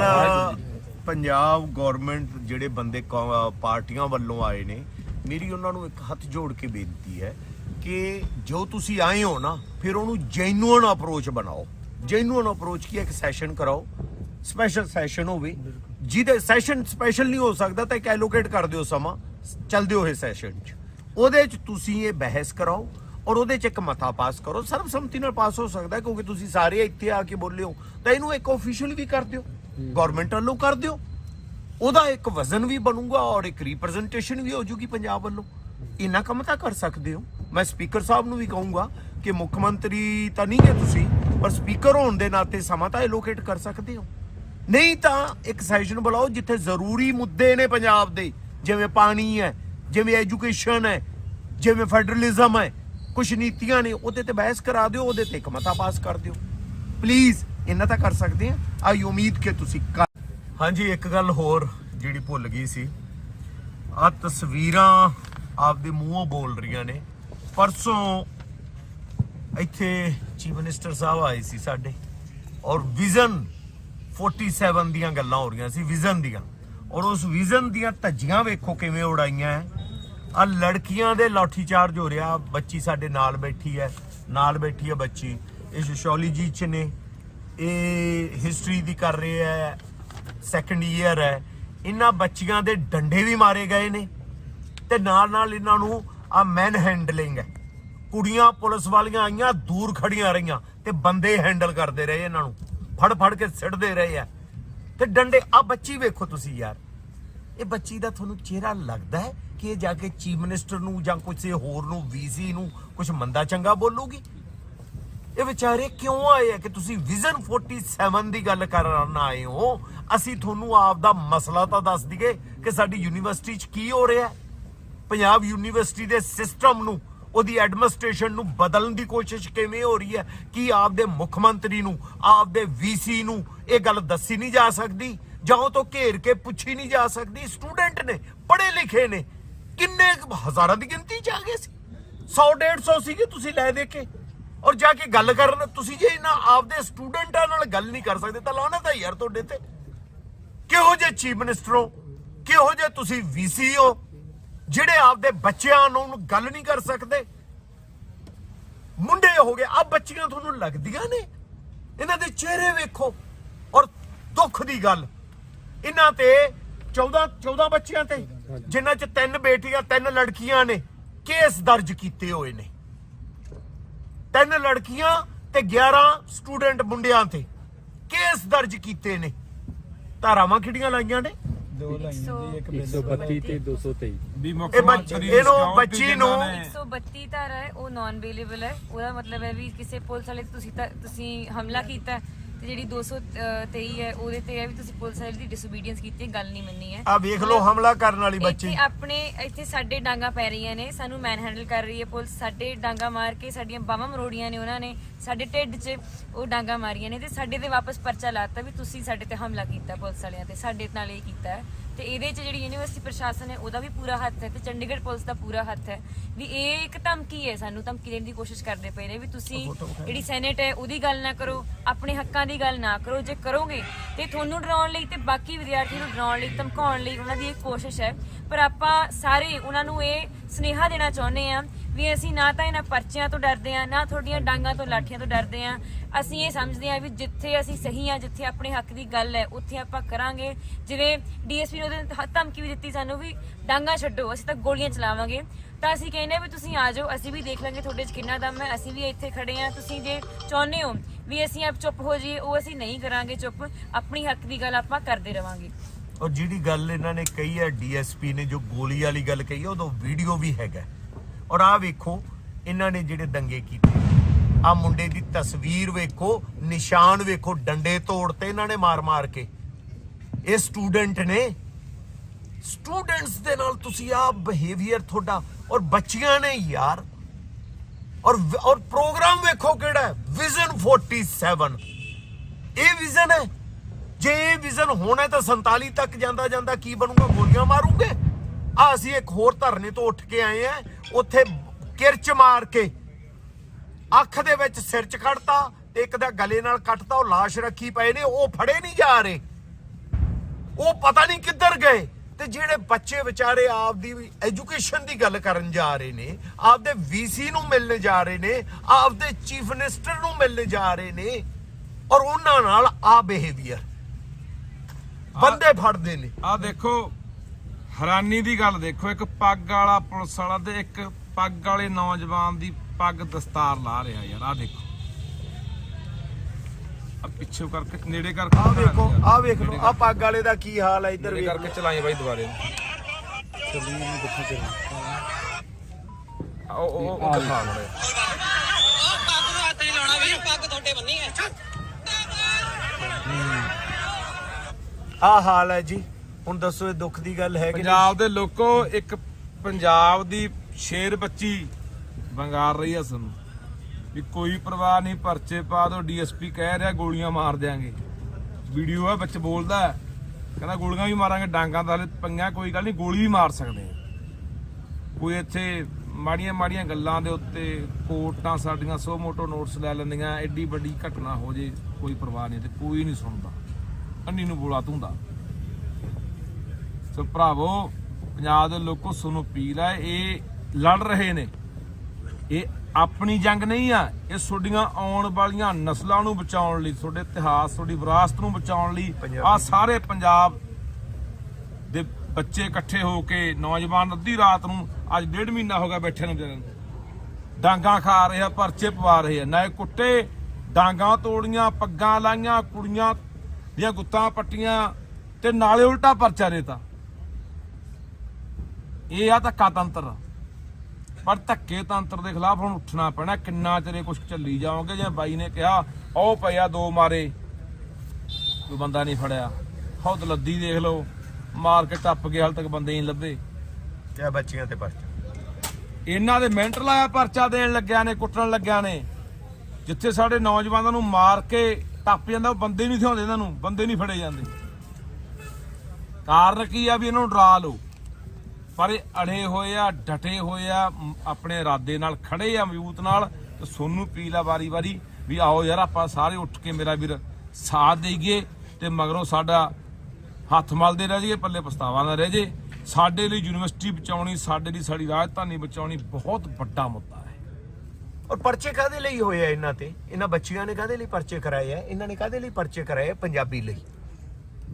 ਪੰਜਾਬ ਗਵਰਨਮੈਂਟ ਜਿਹੜੇ ਬੰਦੇ ਕੌ- ਪਾਰਟੀਆਂ ਵੱਲੋਂ ਆਏ ਨੇ ਮੇਰੀ ਉਹਨਾਂ ਨੂੰ ਇੱਕ ਹੱਥ ਜੋੜ ਕੇ ਬੇਨਤੀ ਹੈ ਕਿ ਜੋ ਤੁਸੀਂ ਆਏ ਹੋ ਨਾ ਫਿਰ ਉਹਨੂੰ ਜੈਨੂਅਨ ਅਪਰੋਚ ਬਣਾਓ। ਜੈਨੂਅਨ ਅਪਰੋਚ ਕੀ ਹੈ, ਇੱਕ ਸੈਸ਼ਨ ਕਰਾਓ। ਸਪੈਸ਼ਲ ਸੈਸ਼ਨ ਹੋਵੇ। ਜਿਹਦੇ ਸੈਸ਼ਨ ਸਪੈਸ਼ਲ ਨਹੀਂ ਹੋ ਸਕਦਾ ਤਾਂ ਇੱਕ ਐਲੋਕੇਟ ਕਰ ਦਿਓ ਸਮਾਂ। ਚੱਲ ਦਿਓ ਇਹ ਸੈਸ਼ਨ 'ਚ। ਉਹਦੇ 'ਚ ਤੁਸੀਂ ਇਹ ਬਹਿਸ ਕਰਾਓ। ਔਰ ਉਹਦੇ 'ਚ ਇੱਕ ਮਤਾ ਪਾਸ ਕਰੋ। ਸਰਬਸੰਮਤੀ ਨਾਲ ਪਾਸ ਹੋ ਸਕਦਾ ਕਿਉਂਕਿ ਤੁਸੀਂ ਸਾਰੇ ਇੱਥੇ ਆ ਕੇ ਬੋਲੇ ਹੋ। ਤਾਂ ਇਹਨੂੰ ਇੱਕ ਆਫੀਸ਼ੀਅਲ ਵੀ ਕਰ ਦਿਓ ਗਵਰਨਮੈਂਟ ਵੱਲੋਂ ਕਰ ਦਿਓ। ਉਹਦਾ ਇੱਕ ਵਜ਼ਨ ਵੀ ਬਣੂਗਾ ਔਰ ਇੱਕ ਰਿਪਰੈਜ਼ੈਂਟੇਸ਼ਨ ਵੀ ਹੋ ਜੂਗੀ ਪੰਜਾਬ ਵੱਲੋਂ। ਇੰਨਾ ਕੰਮ ਤਾਂ ਕਰ ਸਕਦੇ ਹੋ। ਮੈਂ ਸਪੀਕਰ ਸਾਹਿਬ ਨੂੰ ਵੀ ਕਹੂੰਗਾ ਕਿ ਮੁੱਖ ਮੰਤਰੀ ਤਾਂ ਨਹੀਂ ਹੈ ਤੁਸੀਂ, ਪਰ ਸਪੀਕਰ ਹੋਣ ਦੇ ਨਾਤੇ ਸਮਾਂ ਤਾਂ ਐਲੋਕੇਟ ਕਰ ਸਕਦੇ ਹੋ। ਨਹੀਂ ਤਾਂ ਇੱਕ ਸੈਸ਼ਨ ਬੁਲਾਓ ਜਿੱਥੇ ਜ਼ਰੂਰੀ ਮੁੱਦੇ ਨੇ ਪੰਜਾਬ ਦੇ। ਜਿਵੇਂ ਪਾਣੀ ਹੈ, ਜਿਵੇਂ ਐਜੂਕੇਸ਼ਨ ਹੈ, ਜਿਵੇਂ ਫੈਡਰਲਿਜ਼ਮ ਹੈ ਕੁਝ ਨੀਤੀਆਂ ਨੇ, ਉਹਦੇ ਤੇ ਬਹਿਸ ਕਰਾ ਦਿਓ, ਉਹਦੇ ਤੇ ਇੱਕ ਮਤਾ ਪਾਸ ਕਰ ਦਿਓ। ਪਲੀਜ਼ ਇੰਨਾ ਤਾਂ ਕਰ ਸਕਦੇ ਆ। ਆਈ ਉਮੀਦ ਕਿ ਤੁਸੀਂ ਹਾਂਜੀ, ਇੱਕ ਗੱਲ ਹੋਰ ਜਿਹੜੀ ਭੁੱਲ ਗਈ ਸੀ। ਆ ਤਸਵੀਰਾਂ ਆਪਦੇ ਮੂੰਹੋਂ ਬੋਲ ਰਹੀਆਂ ਨੇ। ਪਰਸੋਂ ਇੱਥੇ ਚੀਫ ਮਿਨਿਸਟਰ ਸਾਹਿਬ ਆਏ ਸੀ ਸਾਡੇ ਔਰ ਵਿਜ਼ਨ 47 ਦੀਆਂ ਗੱਲਾਂ ਹੋ ਰਹੀਆਂ ਸੀ ਵਿਜ਼ਨ ਦੀਆਂ। ਔਰ ਉਸ ਵਿਜ਼ਨ ਦੀਆਂ ਧੱਜੀਆਂ ਵੇਖੋ ਕਿਵੇਂ ਉਡਾਈਆਂ ਹੈ ਆ ਲੜਕੀਆਂ ਦੇ ਲਾਠੀ ਚਾਰਜ ਹੋ ਰਿਹਾ। ਬੱਚੀ ਸਾਡੇ ਨਾਲ ਬੈਠੀ ਹੈ, ਨਾਲ ਬੈਠੀ ਹੈ ਬੱਚੀ। ਇਹ ਸੋਸ਼ੀਓਲੋਜੀ ਚ ਨੇ। ਇਹ ਹਿਸਟਰੀ ਦੀ ਕਰ ਰਹੇ ਹੈ ਸੈਕੰਡ ਈਅਰ ਹੈ। ਇਹਨਾਂ ਬੱਚੀਆਂ ਦੇ ਡੰਡੇ ਵੀ ਮਾਰੇ ਗਏ ਨੇ ਤੇ ਨਾਲ ਨਾਲ ਇਹਨਾਂ ਨੂੰ ਆ ਮੈਨ ਹੈਂਡਲਿੰਗ ਹੈ। ਕੁੜੀਆਂ ਪੁਲਿਸ ਵਾਲੀਆਂ ਆਈਆਂ, ਦੂਰ ਖੜੀਆਂ ਰਹੀਆਂ ਤੇ ਬੰਦੇ ਹੈਂਡਲ ਕਰਦੇ ਰਹੇ ਇਹਨਾਂ ਨੂੰ। ਫੜ ਫੜ ਕੇ ਸਿੱਟਦੇ ਰਹੇ ਆ ਤੇ ਡੰਡੇ, ਆ ਬੱਚੀ ਵੇਖੋ ਤੁਸੀਂ ਯਾਰ। ਇਹ ਬੱਚੀ ਦਾ ਤੁਹਾਨੂੰ ਚਿਹਰਾ ਲੱਗਦਾ ਹੈ? ਕਿ ਜਾ ਕੇ ਚੀਫ ਮਿਨਿਸਟਰ ਨੂੰ ਜਾਂ ਕਿਸੇ ਹੋਰ ਨੂੰ ਵੀਸੀ ਨੂੰ ਕੁਝ ਮੰਦਾ ਚੰਗਾ ਬੋਲੂਗੀ? ਇਹ ਵਿਚਾਰੇ ਕਿਉਂ ਆਏ ਆ ਕਿ ਤੁਸੀਂ ਵਿਜ਼ਨ 47 ਦੀ ਗੱਲ ਕਰਨ ਆਏ ਹੋ? ਅਸੀਂ ਤੁਹਾਨੂੰ ਆਪ ਦਾ ਮਸਲਾ ਤਾਂ ਦੱਸ ਦਈਏ ਕਿ ਸਾਡੀ ਯੂਨੀਵਰਸਿਟੀ 'ਚ ਕੀ ਹੋ ਰਿਹਾ ਪੰਜਾਬ ਯੂਨੀਵਰਸਿਟੀ ਦੇ ਸਿਸਟਮ ਨੂੰ, ਉਹਦੀ ਐਡਮਿਨਿਸਟ੍ਰੇਸ਼ਨ ਨੂੰ ਬਦਲਣ ਦੀ ਕੋਸ਼ਿਸ਼ ਕਿਵੇਂ ਹੋ ਰਹੀ ਹੈ? ਕੀ ਆਪਦੇ ਮੁੱਖ ਮੰਤਰੀ ਨੂੰ ਆਪ ਆਪਦੇ ਵੀਸੀ ਨੂੰ ਇਹ ਗੱਲ ਦੱਸੀ ਨਹੀਂ ਜਾ ਸਕਦੀ? ਜਾਂ ਉਹ ਤੋਂ ਘੇਰ ਕੇ ਪੁੱਛੀ ਨਹੀਂ ਜਾ ਸਕਦੀ? ਸਟੂਡੈਂਟ ਨੇ, ਪੜ੍ਹੇ ਲਿਖੇ ਨੇ ਕਿੰਨੇ ਹਜ਼ਾਰਾਂ ਦੀ ਗਿਣਤੀ ਚ ਆ ਗਏ ਸੀ? 100 150 ਸੀਗੇ ਤੁਸੀਂ ਲੈ ਦੇ ਕੇ। ਔਰ ਜਾ ਕੇ ਗੱਲ ਕਰਨ, ਤੁਸੀਂ ਜੇ ਇਹਨਾਂ ਆਪਦੇ ਸਟੂਡੈਂਟਾਂ ਨਾਲ ਗੱਲ ਨਹੀਂ ਕਰ ਸਕਦੇ, ਤਾਂ ਲਾਉਣਾ ਤਾਂ ਯਾਰ ਤੁਹਾਡੇ ਤੇ। ਕਿਹੋ ਜਿਹੇ ਚੀਫ ਮਿਨਿਸਟਰ ਹੋ? ਕਿਹੋ ਜਿਹੇ ਤੁਸੀਂ ਵੀਸੀ ਹੋ? ਜਿਹੜੇ ਆਪਦੇ ਬੱਚਿਆਂ ਨੂੰ ਗੱਲ ਨਹੀਂ ਕਰ ਸਕਦੇ? ਮੁੰਡੇ ਹੋ ਗਏ ਆ ਬੱਚੀਆਂ ਤੁਹਾਨੂੰ ਲੱਗਦੀਆਂ ਨੇ? ਇਹਨਾਂ ਦੇ ਚਿਹਰੇ ਵੇਖੋ। ਔਰ ਦੁੱਖ ਦੀ ਗੱਲ, ਇਹਨਾਂ ਤੇ 14 14 ਬੱਚਿਆਂ ਤੇ। ਜਿਨ੍ਹਾਂ ਚ ਤਿੰਨ ਬੇਟੀਆਂ ਤਿੰਨ ਲੜਕੀਆਂ ਨੇ ਕੇਸ ਦਰਜ ਕੀਤੇ ਹੋਏ ਨੇ। ਤਿੰਨ ਲੜਕੀਆਂ ਤੇ 11 ਸਟੂਡੈਂਟ ਮੁੰਡਿਆਂ ਤੇ ਕੇਸ ਦਰਜ ਕੀਤੇ ਨੇ। ਧਾਰਾਵਾਂ ਕਿਹੜੀਆਂ ਲਾਈਆਂ ਨੇ? ਦੋ ਦੀ ਇੱਕ 132 ਤੇ 223 ਵੀ ਮੁੱਖ ਇਹ ਬੱਚ- ਮੰਤਰੀ ਦੀ ਇਹਨੂੰ ਬੱਚੀ ਨੂੰ- ਨੇ- 132 ਧਾਰਾ ਹੈ ਉਹ ਨਾਨ ਅਵੇਲੇਬਲ ਹੈ। ਉਹਦਾ ਮਤਲਬ ਹੈ ਵੀ ਕਿਸੇ ਪੁਲਿਸ ਵਾਲੇ ਤੇ ਤੁਸੀਂ ਤਾਂ- ਤੁਸੀਂ ਹਮਲਾ ਕੀਤਾ ਹੈ। ਤੇ ਜਿਹੜੀ 223 ਹੈ ਉਹਦੇ ਤੇ ਹੈ ਵੀ ਤੁਸੀਂ ਪੁਲਿਸ ਵਾਲੇ ਦੀ ਡਿਸਓਬੀਡੀਐਂਸ ਕੀਤੀ ਹੈ ਗੱਲ ਨਹੀਂ ਮੰਨੀ ਹੈ। ਆ ਵੇਖ ਲਓ ਹਮਲਾ ਕਰਨ ਵਾਲੀ ਬੱਚੀ। ਇੱਥੇ ਆਪਣੇ ਇੱਥੇ ਸਾਡੇ ਡਾਂਗਾ ਪੈ ਰਹੀਆਂ ਨੇ ਸਾਨੂੰ ਮੈਨ ਹੈਂਡਲ ਕਰ ਰਹੀ ਹੈ ਪੁਲਿਸ ਸਾਡੇ ਡਾਂਗਾ ਮਾਰ ਕੇ ਸਾਡੀਆਂ ਬਾਹਾਂ ਮਰੋੜੀਆਂ ਨੇ ਉਹਨਾਂ ਨੇ ਸਾਡੇ ਢਿੱਡ 'ਚ ਉਹ ਡਾਂਗਾ ਮਾਰੀਆਂ ਨੇ ਤੇ ਸਾਡੇ ਤੇ ਵਾਪਸ ਪਰਚਾ ਲਾਤਾ ਵੀ ਤੁਸੀਂ ਸਾਡੇ ਤੇ ਹਮਲਾ ਕੀਤਾ ਪੁਲਿਸ ਵਾਲਿਆਂ ਤੇ ਸਾਡੇ ਨਾਲ ਇਹ ਕੀਤਾ ਹੈ। ਤੇ ਇਹਦੇ 'ਚ ਜਿਹੜੀ ਯੂਨੀਵਰਸਿਟੀ ਪ੍ਰਸ਼ਾਸਨ ਹੈ ਉਹਦਾ ਵੀ ਪੂਰਾ ਹੱਥ ਹੈ ਤੇ ਚੰਡੀਗੜ੍ਹ ਪੁਲਿਸ ਦਾ ਪੂਰਾ ਹੱਥ ਹੈ। ਵੀ ਇਹ ਇੱਕ ਧਮਕੀ ਹੈ ਸਾਨੂੰ ਧਮਕੀ ਦੇਣ ਦੀ ਕੋਸ਼ਿਸ਼ ਕਰਦੇ ਪਏ ਨੇ ਵੀ ਤੁਸੀਂ ਜਿਹੜੀ ਸੈਨੇਟ ਹੈ ਉਹਦੀ ਗੱਲ ਨਾ ਕਰੋ ਆਪਣੇ ਹੱਕਾਂ ਦੀ ਗੱਲ ਨਾ ਕਰੋ। ਜੇ ਕਰੋਗੇ ਤੇ ਤੁਹਾਨੂੰ ਡਰਾਉਣ ਲਈ ਤੇ ਬਾਕੀ ਵਿਦਿਆਰਥੀਆਂ ਨੂੰ ਡਰਾਉਣ ਲਈ ਧਮਕਾਉਣ ਲਈ ਉਹਨਾਂ ਦੀ ਇੱਕ ਕੋਸ਼ਿਸ਼ ਹੈ। ਪਰ ਆਪਾਂ ਸਾਰੇ ਉਹਨਾਂ ਨੂੰ ਇਹ ਸੁਨੇਹਾ ਦੇਣਾ ਚਾਹੁੰਦੇ ਆ ਵੀ ਅਸੀਂ ਨਾ ਤਾਂ ਇਹਨਾਂ ਪਰਚਿਆਂ ਤੋਂ ਡਰਦੇ ਆ ਨਾ ਤੁਹਾਡੀਆਂ ਡਾਂਗਾਂ ਤੋਂ ਲਾਠੀਆਂ ਤੋਂ ਡਰਦੇ ਆ ਅਸੀਂ ਇਹ ਸਮਝਦੇ ਹਾਂ ਵੀ ਜਿੱਥੇ ਅਸੀਂ ਸਹੀ ਆ ਜਿੱਥੇ ਆਪਣੇ ਹੱਕ ਦੀ ਗੱਲ ਹੈ, ਉੱਥੇ ਆਪਾਂ ਕਰਾਂਗੇ। ਜਿਵੇਂ ਡੀਐਸਪੀ ਨੇ ਉਹਦੇ ਧਮਕੀ ਵੀ ਦਿੱਤੀ ਸਾਨੂੰ ਵੀ ਡਾਂਗਾ ਛੱਡੋ, ਅਸੀਂ ਤਾਂ ਗੋਲੀਆਂ ਚਲਾਵਾਂਗੇ। ਤਾਂ ਅਸੀਂ ਕਹਿੰਦੇ ਆ ਵੀ ਤੁਸੀਂ ਆ ਜਾਓ, ਅਸੀਂ ਵੀ ਦੇਖ ਲਾਂਗੇ ਤੁਹਾਡੇ 'ਚ ਕਿੰਨਾ ਦਮ ਹੈ, ਅਸੀਂ ਵੀ ਇੱਥੇ ਖੜੇ ਆ ਤੁਸੀਂ ਜੇ ਚਾਹੁੰਦੇ ਹੋ ਵੀ ਅਸੀਂ ਆਪ ਚੁੱਪ ਹੋ ਜਾਈਏ, ਉਹ ਅਸੀਂ ਨਹੀਂ ਕਰਾਂਗੇ ਚੁੱਪ। ਆਪਣੀ ਹੱਕ ਦੀ ਗੱਲ ਆਪਾਂ ਕਰਦੇ ਰਵਾਂਗੇ। ਔਰ ਜਿਹੜੀ ਗੱਲ ਇਹਨਾਂ ਨੇ ਕਹੀ ਹੈ, ਡੀਐਸਪੀ ਨੇ ਜੋ ਗੋਲੀ ਵਾਲੀ ਗੱਲ ਕਹੀ ਹੈ ਉਦੋਂ ਵੀਡੀਓ ਵੀ ਹੈਗਾ। ਔਰ ਆਹ ਵੇਖੋ, ਇਹਨਾਂ ਨੇ ਜਿਹੜੇ ਦੰਗੇ ਕੀਤੇ। ਆ ਮੁੰਡੇ ਦੀ ਤਸਵੀਰ ਵੇਖੋ, ਨਿਸ਼ਾਨ ਵੇਖੋ, ਡੰਡੇ ਤੋੜਤੇ ਇਹਨਾਂ ਨੇ ਮਾਰ-ਮਾਰ ਕੇ। ਇਹ ਸਟੂਡੈਂਟ ਨੇ। ਸਟੂਡੈਂਟਸ ਦੇ ਨਾਲ ਤੁਸੀਂ ਆ ਬਿਹੇਵੀਅਰ ਤੁਹਾਡਾ, ਔਰ ਬੱਚੀਆਂ ਨੇ ਯਾਰ। ਔਰ ਔਰ ਪ੍ਰੋਗਰਾਮ ਵੇਖੋ ਕਿਹੜਾ ਹੈ ਵਿਜ਼ਨ 47 ਇਹ ਵਿਜ਼ਨ ਹੈ। ਜੇ ਇਹ ਵਿਜ਼ਨ ਹੋਣਾ ਤਾਂ 47 ਤੱਕ ਜਾਂਦਾ ਜਾਂਦਾ ਕੀ ਬਣੂਗਾ? ਗੋਲੀਆਂ ਮਾਰੂਗੇ। ਆ ਅਸੀਂ ਇੱਕ ਹੋਰ ਧਰਨੇ ਤੋਂ ਉੱਠ ਕੇ ਆਏ ਆ ਉੱਥੇ ਕਿਰਚ ਮਾਰ ਕੇ ਅੱਖ ਦੇ ਵਿੱਚ ਸਿਰ ਚ ਖੜਤਾ ਤੇ ਇੱਕ ਦਾ ਗਲੇ ਨਾਲ ਕੱਟਤਾ ਉਹ ਲਾਸ਼ ਰੱਖੀ ਪਏ ਨੇ ਉਹ ਫੜੇ ਨਹੀਂ ਜਾ ਰਹੇ। ਉਹ ਪਤਾ ਨਹੀਂ ਕਿੱਧਰ ਗਏ। ਤੇ ਜਿਹੜੇ ਬੱਚੇ ਵਿਚਾਰੇ ਆਪਦੀ ਐਜੂਕੇਸ਼ਨ ਦੀ ਗੱਲ ਕਰਨ ਜਾ ਰਹੇ ਨੇ ਆਪਦੇ ਵੀਸੀ ਨੂੰ ਮਿਲਣ ਜਾ ਰਹੇ ਨੇ ਆਪਦੇ ਚੀਫ ਮਿਨਿਸਟਰ ਨੂੰ ਮਿਲਣ ਜਾ ਰਹੇ ਨੇ ਔਰ ਉਹਨਾਂ ਨਾਲ ਆ ਬਿਹੇਵੀਅਰ ਬੰਦੇ ਫੜਦੇ ਨੇ। ਆ ਦੇਖੋ ਹੈਰਾਨੀ ਦੀ ਗੱਲ ਦੇਖੋ ਇੱਕ ਪੱਗ ਵਾਲਾ ਪੁਲਿਸ ਵਾਲਾ ਤੇ ਇੱਕ ਪੱਗ ਵਾਲੇ ਨੌਜਵਾਨ ਦੀ ਪੱਗ ਦਸਤਾਰ ਲਾ ਰਿਹਾ ਯਾਰ ਆ ਦੇਖੋ। ਆ ਪਿੱਛੇ ਕਰਕੇ ਨੇੜੇ ਕਰਕੇ ਆ ਵੇਖੋ ਆ ਵੇਖ ਲਓ ਆ ਪੱਗ ਵਾਲੇ ਦਾ ਕੀ ਹਾਲ ਹੈ ਇੱਧਰ ਨੇੜੇ ਵੇਖ ਕਰਕੇ ਚਲਾਈ ਬਾਈ ਦੁਬਾਰੇ। ਚੱਲੀ ਨੂੰ ਕਿੱਥੇ ਚੱਲੀ ਆ ਉਹ ਉਹ ਉਹ ਦਿਖਾ ਮੜੇ ਪੱਗ ਨੂੰ ਹੱਥ ਨਹੀਂ ਲਾਉਣਾ ਵੀਰ ਪੱਗ ਤੁਹਾਡੇ ਬੰਨੀ ਹੈ। ਆ ਹਾਲ ਹੈ ਜੀ। ਹੁਣ ਦੱਸੋ ਇਹ ਦੁੱਖ ਦੀ ਗੱਲ ਹੈ ਕਿ ਨਹੀਂ? ਪੰਜਾਬ ਦੇ ਲੋਕੋ ਇੱਕ ਪੰਜਾਬ ਦੀ ਸ਼ੇਰ ਬੱਚੀ ਵੰਗਾਰ ਰਹੀ ਆ ਸਾਨੂੰ। ਵੀ ਕੋਈ ਪਰਵਾਹ ਨਹੀਂ, ਪਰਚੇ ਪਾ ਦੋ ਡੀਐਸਪੀ ਕਹਿ ਰਿਹਾ, ਗੋਲੀਆਂ ਮਾਰ ਦਿਆਂਗੇ। ਵੀਡੀਓ ਆ ਵਿੱਚ ਬੋਲਦਾ ਕਹਿੰਦਾ ਗੋਲੀਆਂ ਵੀ ਮਾਰਾਂਗੇ, ਡਾਂਗਾਂ ਦਾ ਪੰਗਾ ਕੋਈ ਗੱਲ ਨਹੀਂ, ਗੋਲੀ ਵੀ ਮਾਰ ਸਕਦੇ ਆ ਕੋਈ ਇੱਥੇ ਮਾੜੀਆਂ ਮਾੜੀਆਂ ਗੱਲਾਂ ਦੇ ਉੱਤੇ ਕੋਰਟਾਂ ਸਾਡੀਆਂ ਸੋ ਮੋਟੋ ਨੋਟਸ ਲੈ ਲੈਂਦੀਆਂ, ਐਡੀ ਵੱਡੀ ਘਟਨਾ ਹੋ ਜੇ, ਕੋਈ ਪਰਵਾਹ ਨਹੀਂ ਤੇ ਕੋਈ ਨਹੀਂ ਸੁਣਦਾ। ਅੰਨੀ ਨੂੰ ਬੋਲਾ ਤੂੰਦਾ ਸੋ ਭਰਾਵੋ, ਪੰਜਾਬ ਦੇ ਲੋਕੋ ਸੁਣੋ, ਅਪੀਲ ਹੈ, ਇਹ ਲੜ ਰਹੇ ਨੇ। ਇਹ ਆਪਣੀ ਜੰਗ ਨਹੀਂ ਆ ਇਹ ਤੁਹਾਡੀਆਂ ਆਉਣ ਵਾਲੀਆਂ ਨਸਲਾਂ ਨੂੰ ਬਚਾਉਣ ਲਈ ਤੁਹਾਡੇ ਇਤਿਹਾਸ ਤੁਹਾਡੀ ਵਿਰਾਸਤ ਨੂੰ ਬਚਾਉਣ ਲਈ। ਆ ਸਾਰੇ ਪੰਜਾਬ ਦੇ ਬੱਚੇ ਇਕੱਠੇ ਹੋ ਕੇ ਨੌਜਵਾਨ ਅੱਧੀ ਰਾਤ ਨੂੰ ਅੱਜ ਡੇਢ ਮਹੀਨਾ ਹੋ ਗਿਆ ਬੈਠੇ ਨੂੰ ਡਾਂਗਾ ਖਾ ਰਹੇ ਆ ਪਰਚੇ ਪਵਾ ਰਹੇ ਆ ਨਾ ਕੁੱਟੇ ਡਾਂਗਾ ਤੋੜੀਆਂ ਪੱਗਾਂ ਲਾਈਆਂ ਕੁੜੀਆਂ ਦੀਆਂ ਗੁੱਤਾਂ ਪੱਟੀਆਂ ਤੇ ਨਾਲੇ ਉਲਟਾ ਪਰਚਾ ਦੇਤਾ ਇਹ ਆ ਧੱਕਾ ਤੰਤਰ ਪਰ ਧੱਕੇ ਤੰਤਰ ਦੇ ਖਿਲਾਫ ਹੁਣ ਉੱਠਣਾ ਪੈਣਾ ਕਿੰਨਾ ਚਿਰ ਕੁਛ ਚੱਲੀ ਜਾਓਗੇ? ਜਿਵੇਂ ਬਾਈ ਨੇ ਕਿਹਾ ਉਹ ਪਿਆ ਦੋ ਮਾਰੇ। ਕੋਈ ਬੰਦਾ ਨਹੀਂ ਫੜਿਆ। ਹੌਦ ਲੱਦੀ ਦੇਖ ਲਓ ਮਾਰ ਕੇ ਟੱਪ ਕੇ ਹਾਲ ਤੱਕ ਬੰਦੇ ਨਹੀਂ ਲੱਭੇ। ਤੇ ਬੱਚੀਆਂ ਤੇ ਪਰਚਾ? ਇਹਨਾਂ ਦੇ ਮੈਂਟਰ ਲਾਇਆ ਪਰਚਾ ਦੇਣ ਲੱਗਿਆ ਨੇ ਕੁੱਟਣ ਲੱਗਿਆ ਨੇ। ਜਿੱਥੇ ਸਾਡੇ ਨੌਜਵਾਨਾਂ ਨੂੰ ਮਾਰ ਕੇ ਟੱਪ ਜਾਂਦਾ ਉਹ ਬੰਦੇ ਨਹੀਂ ਥਿਆਉਂਦੇ ਇਹਨਾਂ ਨੂੰ ਬੰਦੇ ਨਹੀਂ ਫੜੇ ਜਾਂਦੇ। ਕਾਰਨ ਕੀ ਆ ਵੀ ਇਹਨਾਂ ਨੂੰ ਡਰਾ ਲਓ। ਪਰ ਇਹ ਅੜੇ ਹੋਏ ਆ, ਡਟੇ ਹੋਏ ਆ ਆਪਣੇ ਇਰਾਦੇ ਨਾਲ ਖੜੇ ਆ, ਮਜ਼ਬੂਤ ਨਾਲ। ਤੇ ਸੋਨੂੰ ਪੀਲਾ ਵਾਰੀ ਵਾਰੀ ਵੀ ਆਓ ਯਾਰ, ਆਪਾਂ ਸਾਰੇ ਉੱਠ ਕੇ ਮੇਰਾ ਵੀਰ ਸਾਥ ਦੇਈਏ ਤੇ ਮਗਰੋਂ ਸਾਡਾ ਹੱਥ ਮਲਦੇ ਰਹਿ ਜਾਈਏ, ਪੱਲੇ ਪਛਤਾਵਾ ਨਾ ਰਹਿ ਜੇ ਸਾਡੇ ਲਈ ਯੂਨੀਵਰਸਿਟੀ ਬਚਾਉਣੀ, ਸਾਡੇ ਲਈ ਸਾਡੀ ਰਾਜਧਾਨੀ ਬਚਾਉਣੀ ਬਹੁਤ ਵੱਡਾ ਮੁੱਦਾ ਹੈ। ਔਰ ਪਰਚੇ ਕਾਦੇ ਲਈ ਹੋਏ ਆ ਇਹਨਾਂ ਤੇ? ਇਹਨਾਂ ਬੱਚਿਆਂ ਨੇ ਕਾਦੇ ਲਈ ਪਰਚੇ ਕਰਾਏ ਆ? ਇਹਨਾਂ ਨੇ ਕਾਦੇ ਲਈ ਪਰਚੇ ਕਰਾਏ ਆ? ਪੰਜਾਬੀ ਲਈ।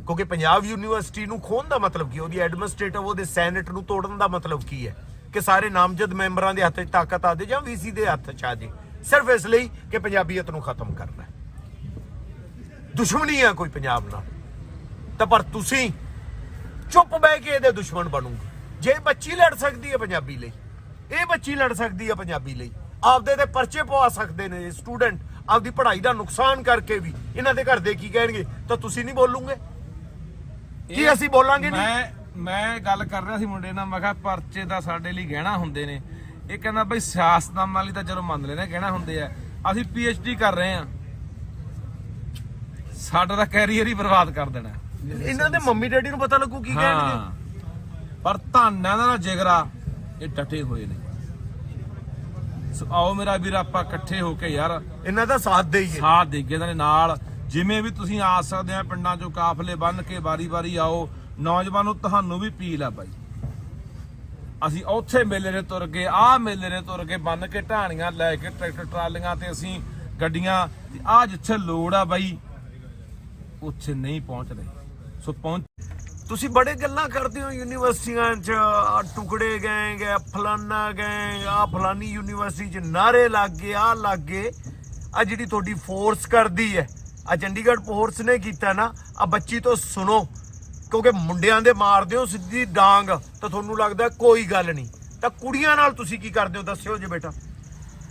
ਕਿਉਂਕਿ ਪੰਜਾਬ ਯੂਨੀਵਰਸਿਟੀ ਨੂੰ ਖੋਣ ਦਾ ਮਤਲਬ ਕੀ ਉਹਦੀ ਐਡਮਿਨਿਸਟ੍ਰੇਟਿਵ ਉਹਦੇ ਸੈਨੇਟ ਨੂੰ ਤੋੜਨ ਦਾ ਮਤਲਬ ਕੀ ਹੈ? ਕਿ ਸਾਰੇ ਨਾਮਜ਼ਦ ਮੈਂਬਰਾਂ ਦੇ ਹੱਥ 'ਚ ਤਾਕਤ ਆ ਦੇ ਜਾਂ ਵੀਸੀ ਦੇ ਹੱਥ 'ਚ ਆ ਜੇ। ਸਿਰਫ ਇਸ ਲਈ ਕਿ ਪੰਜਾਬੀਅਤ ਨੂੰ ਖਤਮ ਕਰਨਾ ਦੁਸ਼ਮਣੀ ਆ ਕੋਈ ਪੰਜਾਬ ਨਾਲ। ਤਾਂ ਪਰ ਤੁਸੀਂ ਚੁੱਪ ਬਹਿ ਕੇ ਇਹਦੇ ਦੁਸ਼ਮਣ ਬਣੋਗੇ। ਜੇ ਬੱਚੀ ਲੜ ਸਕਦੀ ਹੈ ਪੰਜਾਬੀ ਲਈ, ਇਹ ਬੱਚੀ ਲੜ ਸਕਦੀ ਹੈ ਪੰਜਾਬੀ ਲਈ, ਆਪਦੇ ਤੇ ਪਰਚੇ ਪਵਾ ਸਕਦੇ ਨੇ ਸਟੂਡੈਂਟ ਆਪਦੀ ਪੜ੍ਹਾਈ ਦਾ ਨੁਕਸਾਨ ਕਰਕੇ ਵੀ। ਇਹਨਾਂ ਦੇ ਘਰ ਦੇ ਕੀ ਕਹਿਣਗੇ? ਤਾਂ ਤੁਸੀਂ ਨਹੀਂ ਬੋਲੋਗੇ। ਕੀ ਅਸੀਂ ਬੋਲਾਂਗੇ ਨਹੀਂ? ਮੈਂ ਮੈਂ ਗੱਲ ਕਰ ਰਿਹਾ ਸੀ ਮੁੰਡੇ ਨਾਲ ਮੈਂ ਕਿਹਾ ਪਰਚੇ ਦਾ ਸਾਡੇ ਲਈ ਗਹਿਣਾ ਹੁੰਦੇ ਨੇ। ਇਹ ਕਹਿੰਦਾ ਬਈ ਸਿਆਸਤਦਾਨਾਂ ਲਈ ਤਾਂ ਚਲੋ ਮੰਨ ਲੈਣੇ ਗਹਿਣਾ ਹੁੰਦੇ ਆ। ਅਸੀਂ ਪੀਐਚਡੀ ਕਰ ਰਹੇ ਆ ਸਾਡਾ ਤਾਂ ਕੈਰੀਅਰ ਹੀ ਬਰਬਾਦ ਕਰ ਦੇਣਾ। ਇਹਨਾਂ ਦੇ ਮੰਮੀ ਡੈਡੀ ਨੂੰ ਪਤਾ ਲੱਗੂ ਕੀ ਕਹਿਣਗੇ। ਹਾਂ ਪਰ ਧੰਨਾਂ ਦਾ ਜਿਗਰਾ ਇਹ ਡਟੇ ਹੋਏ ਨੇ। ਸੋ ਆਓ ਮੇਰਾ ਵੀਰ ਆਪਾਂ ਇਕੱਠੇ ਹੋ ਕੇ ਯਾਰ ਇਹਨਾਂ ਦਾ ਸਾਥ ਦੇਈਏ। ਸਾਥ ਇਹਨਾਂ ਦੇ ਨਾਲ ਜਿਵੇਂ ਵੀ ਤੁਸੀਂ ਆ ਸਕਦੇ ਆ ਪਿੰਡਾਂ ਚੋਂ ਕਾਫਲੇ ਬੰਨ ਕੇ ਵਾਰੀ-ਵਾਰੀ ਆਓ, ਨੌਜਵਾਨੋ ਤੁਹਾਨੂੰ ਵੀ ਪੀਲ ਆ ਬਾਈ। ਅਸੀਂ ਉੱਥੇ ਮੇਲੇ ਦੇ ਤੁਰ ਗਏ ਆਹ ਮੇਲੇ ਦੇ ਤੁਰ ਕੇ ਬੰਨ ਕੇ ਢਾਣੀਆਂ ਲੈ ਕੇ ਟਰੈਕਟਰ ਟਰਾਲੀਆਂ ਤੇ ਅਸੀਂ ਗੱਡੀਆਂ ਆ ਜਿੱਥੇ ਲੋੜ ਆ ਬਾਈ, ਉੱਥੇ ਨਹੀਂ ਪਹੁੰਚ ਰਹੇ। ਸੋ ਪਹੁੰਚ ਤੁਸੀਂ ਬੜੇ ਗੱਲਾਂ ਕਰਦੇ ਹੋ ਯੂਨੀਵਰਸਿਟੀਆਂ 'ਚ, ਆਹ ਟੁਕੜੇ ਗਏ ਗਏ ਫਲਾਨਾ ਗਏ ਆ ਫਲਾਨੀ ਯੂਨੀਵਰਸਿਟੀ 'ਚ ਨਾਰੇ ਲੱਗ ਗਏ ਆ ਲੱਗ ਗਏ। ਆ ਜਿਹੜੀ ਤੁਹਾਡੀ ਫੋਰਸ ਕਰਦੀ ਹੈ ਆ ਚੰਡੀਗੜ੍ਹ ਫੋਰਸ ਨੇ ਕੀਤਾ ਨਾ, ਆ ਬੱਚੀ ਤੋਂ ਸੁਣੋ, ਕਿਉਂਕਿ ਮੁੰਡਿਆਂ ਦੇ ਮਾਰਦੇ ਹੋ ਸਿੱਧੀ ਡਾਂਗ, ਤਾਂ ਤੁਹਾਨੂੰ ਲੱਗਦਾ ਕੋਈ ਗੱਲ ਨਹੀਂ। ਤਾਂ ਕੁੜੀਆਂ ਨਾਲ ਤੁਸੀਂ ਕੀ ਕਰਦੇ ਹੋ? ਦੱਸਿਓ ਜੀ ਬੇਟਾ।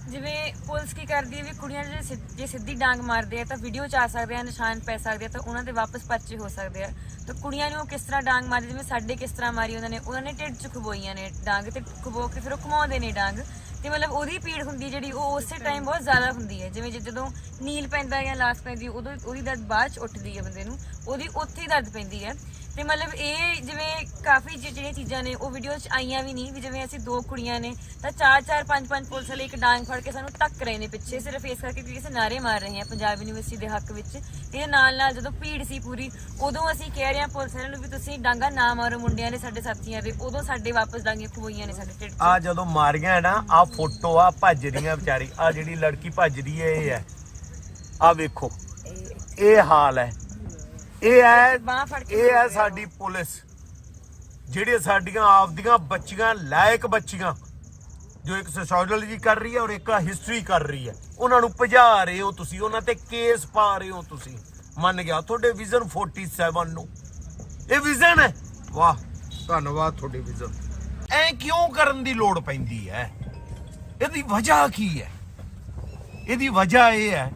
ਜਿਵੇਂ ਪੁਲਿਸ ਕੀ ਕਰਦੀ ਹੈ ਵੀ ਕੁੜੀਆਂ ਜੇ ਸਿੱਧ- ਜੇ ਸਿੱਧੀ ਡਾਂਗ ਮਾਰਦੇ ਆ ਤਾਂ ਵੀਡੀਓ ਚ ਆ ਸਕਦੇ ਆ ਨਿਸ਼ਾਨ ਪੈ ਸਕਦੇ ਆ ਤਾਂ ਉਹਨਾਂ ਦੇ ਵਾਪਸ ਪਰਚੇ ਹੋ ਸਕਦੇ ਆ। ਤਾਂ ਕੁੜੀਆਂ ਨੂੰ ਉਹ ਕਿਸ ਤਰ੍ਹਾਂ ਡਾਂਗ ਮਾਰਦੇ ਜਿਵੇਂ ਸਾਡੇ ਕਿਸ ਤਰ੍ਹਾਂ ਮਾਰੀ ਉਹਨਾਂ ਨੇ? ਉਹਨਾਂ ਨੇ ਢਿੱਡ ਚ ਖਬੋਈਆਂ ਨੇ ਡਾਂਗ ਤੇ ਖਬੋ ਕੇ ਫਿਰ ਉਹ ਘੁਮਾਉਂਦੇ ਨੇ ਡਾਂਗ। ਤੇ ਮਤਲਬ ਉਹਦੀ ਪੀੜ ਹੁੰਦੀ ਜਿਹੜੀ ਉਹ ਉਸੇ ਟਾਈਮ ਬਹੁਤ ਜ਼ਿਆਦਾ ਹੁੰਦੀ ਹੈ। ਜਿਵੇਂ ਜੇ ਜਦੋਂ ਨੀਲ ਪੈਂਦਾ ਜਾਂ ਲਾਸ ਪੈਂਦੀ ਉਦੋਂ ਉਹਦੀ ਦਰਦ ਬਾਅਦ ਚ ਉੱਠਦੀ ਹੈ ਬੰਦੇ ਨੂੰ। ਉਹਦੀ ਉੱਥੇ ਹੀ ਦਰਦ ਪੈਂਦੀ ਹੈ। ਤੇ ਮਤਲਬ ਇਹ ਜਿਵੇਂ ਕਾਫੀ ਜਿ- ਜਿਹੜੀਆਂ ਚੀਜ਼ਾਂ ਨੇ ਉਹ ਵੀਡੀਓ 'ਚ ਆਈਆਂ ਵੀ ਨਹੀਂ ਵੀ ਜਿਵੇਂ ਅਸੀਂ ਦੋ ਕੁੜੀਆਂ ਨੇ ਤਾਂ ਚਾਰ ਚਾਰ ਪੰਜ ਪੰਜ ਪੁਲਿਸ ਵਾਲੇ ਇੱਕ ਡਾਂਗ ਫੜ ਕੇ ਸਾਨੂੰ ਧੱਕ ਰਹੇ ਨੇ ਪਿੱਛੇ ਸਿਰਫ ਇਸ ਕਰਕੇ ਕਿ ਕਿਸੇ ਨਾਰੇ ਮਾਰ ਰਹੇ ਆ ਪੰਜਾਬ ਯੂਨੀਵਰਸਿਟੀ ਦੇ ਹੱਕ ਵਿੱਚ। ਤੇ ਨਾਲ ਨਾਲ ਜਦੋਂ ਭੀੜ ਸੀ ਪੂਰੀ ਉਦੋਂ ਅਸੀਂ ਕਹਿ ਰਹੇ ਆ ਪੁਲਿਸ ਵਾਲਿਆਂ ਨੂੰ ਵੀ ਤੁਸੀਂ ਡਾਂਗਾ ਨਾ ਮਾਰੋ ਮੁੰਡਿਆਂ ਨੇ ਸਾਡੇ ਸਾਥੀਆਂ ਦੇ ਉਦੋਂ ਸਾਡੇ ਵਾਪਸ ਡਾਂਗੇ ਖਵੋਈਆਂ ਨੇ ਸਾਡੇ ਢਿੱਡ 'ਚ। ਆ ਜਦੋਂ ਮਾਰੀਆਂ ਨਾ ਆ ਫੋਟੋ ਆ ਭੱਜ ਰਹੀਆਂ ਵਿਚਾਰੀ ਆ ਜਿਹੜੀ ਲੜਕੀ ਭੱਜ ਰਹੀ ਹੈ ਇਹ ਹੈ। ਆ ਵੇਖੋ ਇਹ ਹਾਲ ਹੈ। ਇਹ ਹੈ ਬਾਂਹ ਫੜ ਕੇ ਇਹ ਹੈ ਸਾਡੀ ਪੁਲਿਸ। ਜਿਹੜੀਆਂ ਸਾਡੀਆਂ ਆਪਦੀਆਂ ਬੱਚੀਆਂ ਲਾਇਕ ਬੱਚੀਆਂ ਜੋ ਇੱਕ ਸੋਸ਼ੀਓਲੋਜੀ ਕਰ ਰਹੀ ਹੈ ਔਰ ਇੱਕ ਹਿਸਟਰੀ ਕਰ ਰਹੀ ਹੈ ਉਹਨਾਂ ਨੂੰ ਭਜਾ ਰਹੇ ਹੋ ਤੁਸੀਂ ਉਹਨਾਂ ਤੇ ਕੇਸ ਪਾ ਰਹੇ ਹੋ ਤੁਸੀਂ। ਮੰਨ ਗਿਆ ਤੁਹਾਡੇ ਵਿਜ਼ਨ 47 ਨੂੰ। ਇਹ ਵਿਜ਼ਨ ਹੈ। ਵਾਹ ਧੰਨਵਾਦ ਤੁਹਾਡੇ ਵਿਜ਼ਨ ਐ ਕਿਉਂ ਕਰਨ ਦੀ ਲੋੜ ਪੈਂਦੀ ਹੈ? ਇਹਦੀ ਵਜ੍ਹਾ ਕੀ ਹੈ? ਇਹਦੀ ਵਜ੍ਹਾ ਇਹ ਹੈ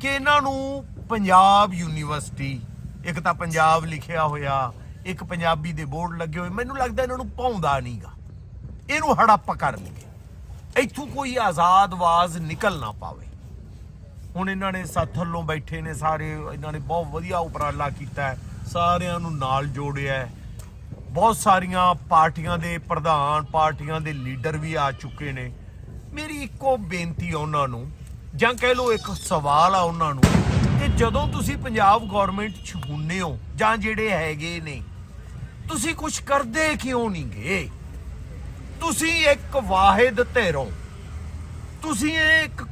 ਕਿ ਇਹਨਾਂ ਨੂੰ ਪੰਜਾਬ ਯੂਨੀਵਰਸਿਟੀ ਇੱਕ ਤਾਂ ਪੰਜਾਬ ਲਿਖਿਆ ਹੋਇਆ, ਇੱਕ ਪੰਜਾਬੀ ਦੇ ਬੋਰਡ ਲੱਗੇ ਹੋਏ, ਮੈਨੂੰ ਲੱਗਦਾ ਇਹਨਾਂ ਨੂੰ ਪਾਉਂਦਾ ਨਹੀਂਗਾ। ਇਹਨੂੰ ਹੜੱਪ ਕਰ ਲਈਏ ਇੱਥੋਂ ਕੋਈ ਆਜ਼ਾਦ ਆਵਾਜ਼ ਨਿਕਲ ਨਾ ਪਾਵੇ। ਹੁਣ ਇਹਨਾਂ ਨੇ ਸਾਥਲੋਂ ਬੈਠੇ ਨੇ ਸਾਰੇ, ਇਹਨਾਂ ਨੇ ਬਹੁਤ ਵਧੀਆ ਉਪਰਾਲਾ ਕੀਤਾ ਸਾਰਿਆਂ ਨੂੰ ਨਾਲ ਜੋੜਿਆ ਬਹੁਤ ਸਾਰੀਆਂ ਪਾਰਟੀਆਂ ਦੇ ਪ੍ਰਧਾਨ, ਪਾਰਟੀਆਂ ਦੇ ਲੀਡਰ ਵੀ ਆ ਚੁੱਕੇ ਨੇ। ਮੇਰੀ ਇੱਕੋ ਬੇਨਤੀ ਆ ਉਹਨਾਂ ਨੂੰ, ਜਾਂ ਕਹਿ ਲਓ ਇੱਕ ਸਵਾਲ ਆ ਉਹਨਾਂ ਨੂੰ ਕਿ ਜਦੋਂ ਤੁਸੀਂ ਪੰਜਾਬ ਗਵਰਨਮੈਂਟ 'ਚ ਹੁੰਨੇ ਹੋ, ਜਾਂ ਜਿਹੜੇ ਹੈਗੇ ਨੇ, ਤੁਸੀਂ ਕੁਝ ਕਰਦੇ ਕਿਉਂ ਨਹੀਂ ਗੇ? ਤੁਸੀਂ ਇੱਕ ਵਾਹਿਦ ਧਿਰ ਹੋ। ਤੁਸੀਂ ਇਹ ਇੱਕ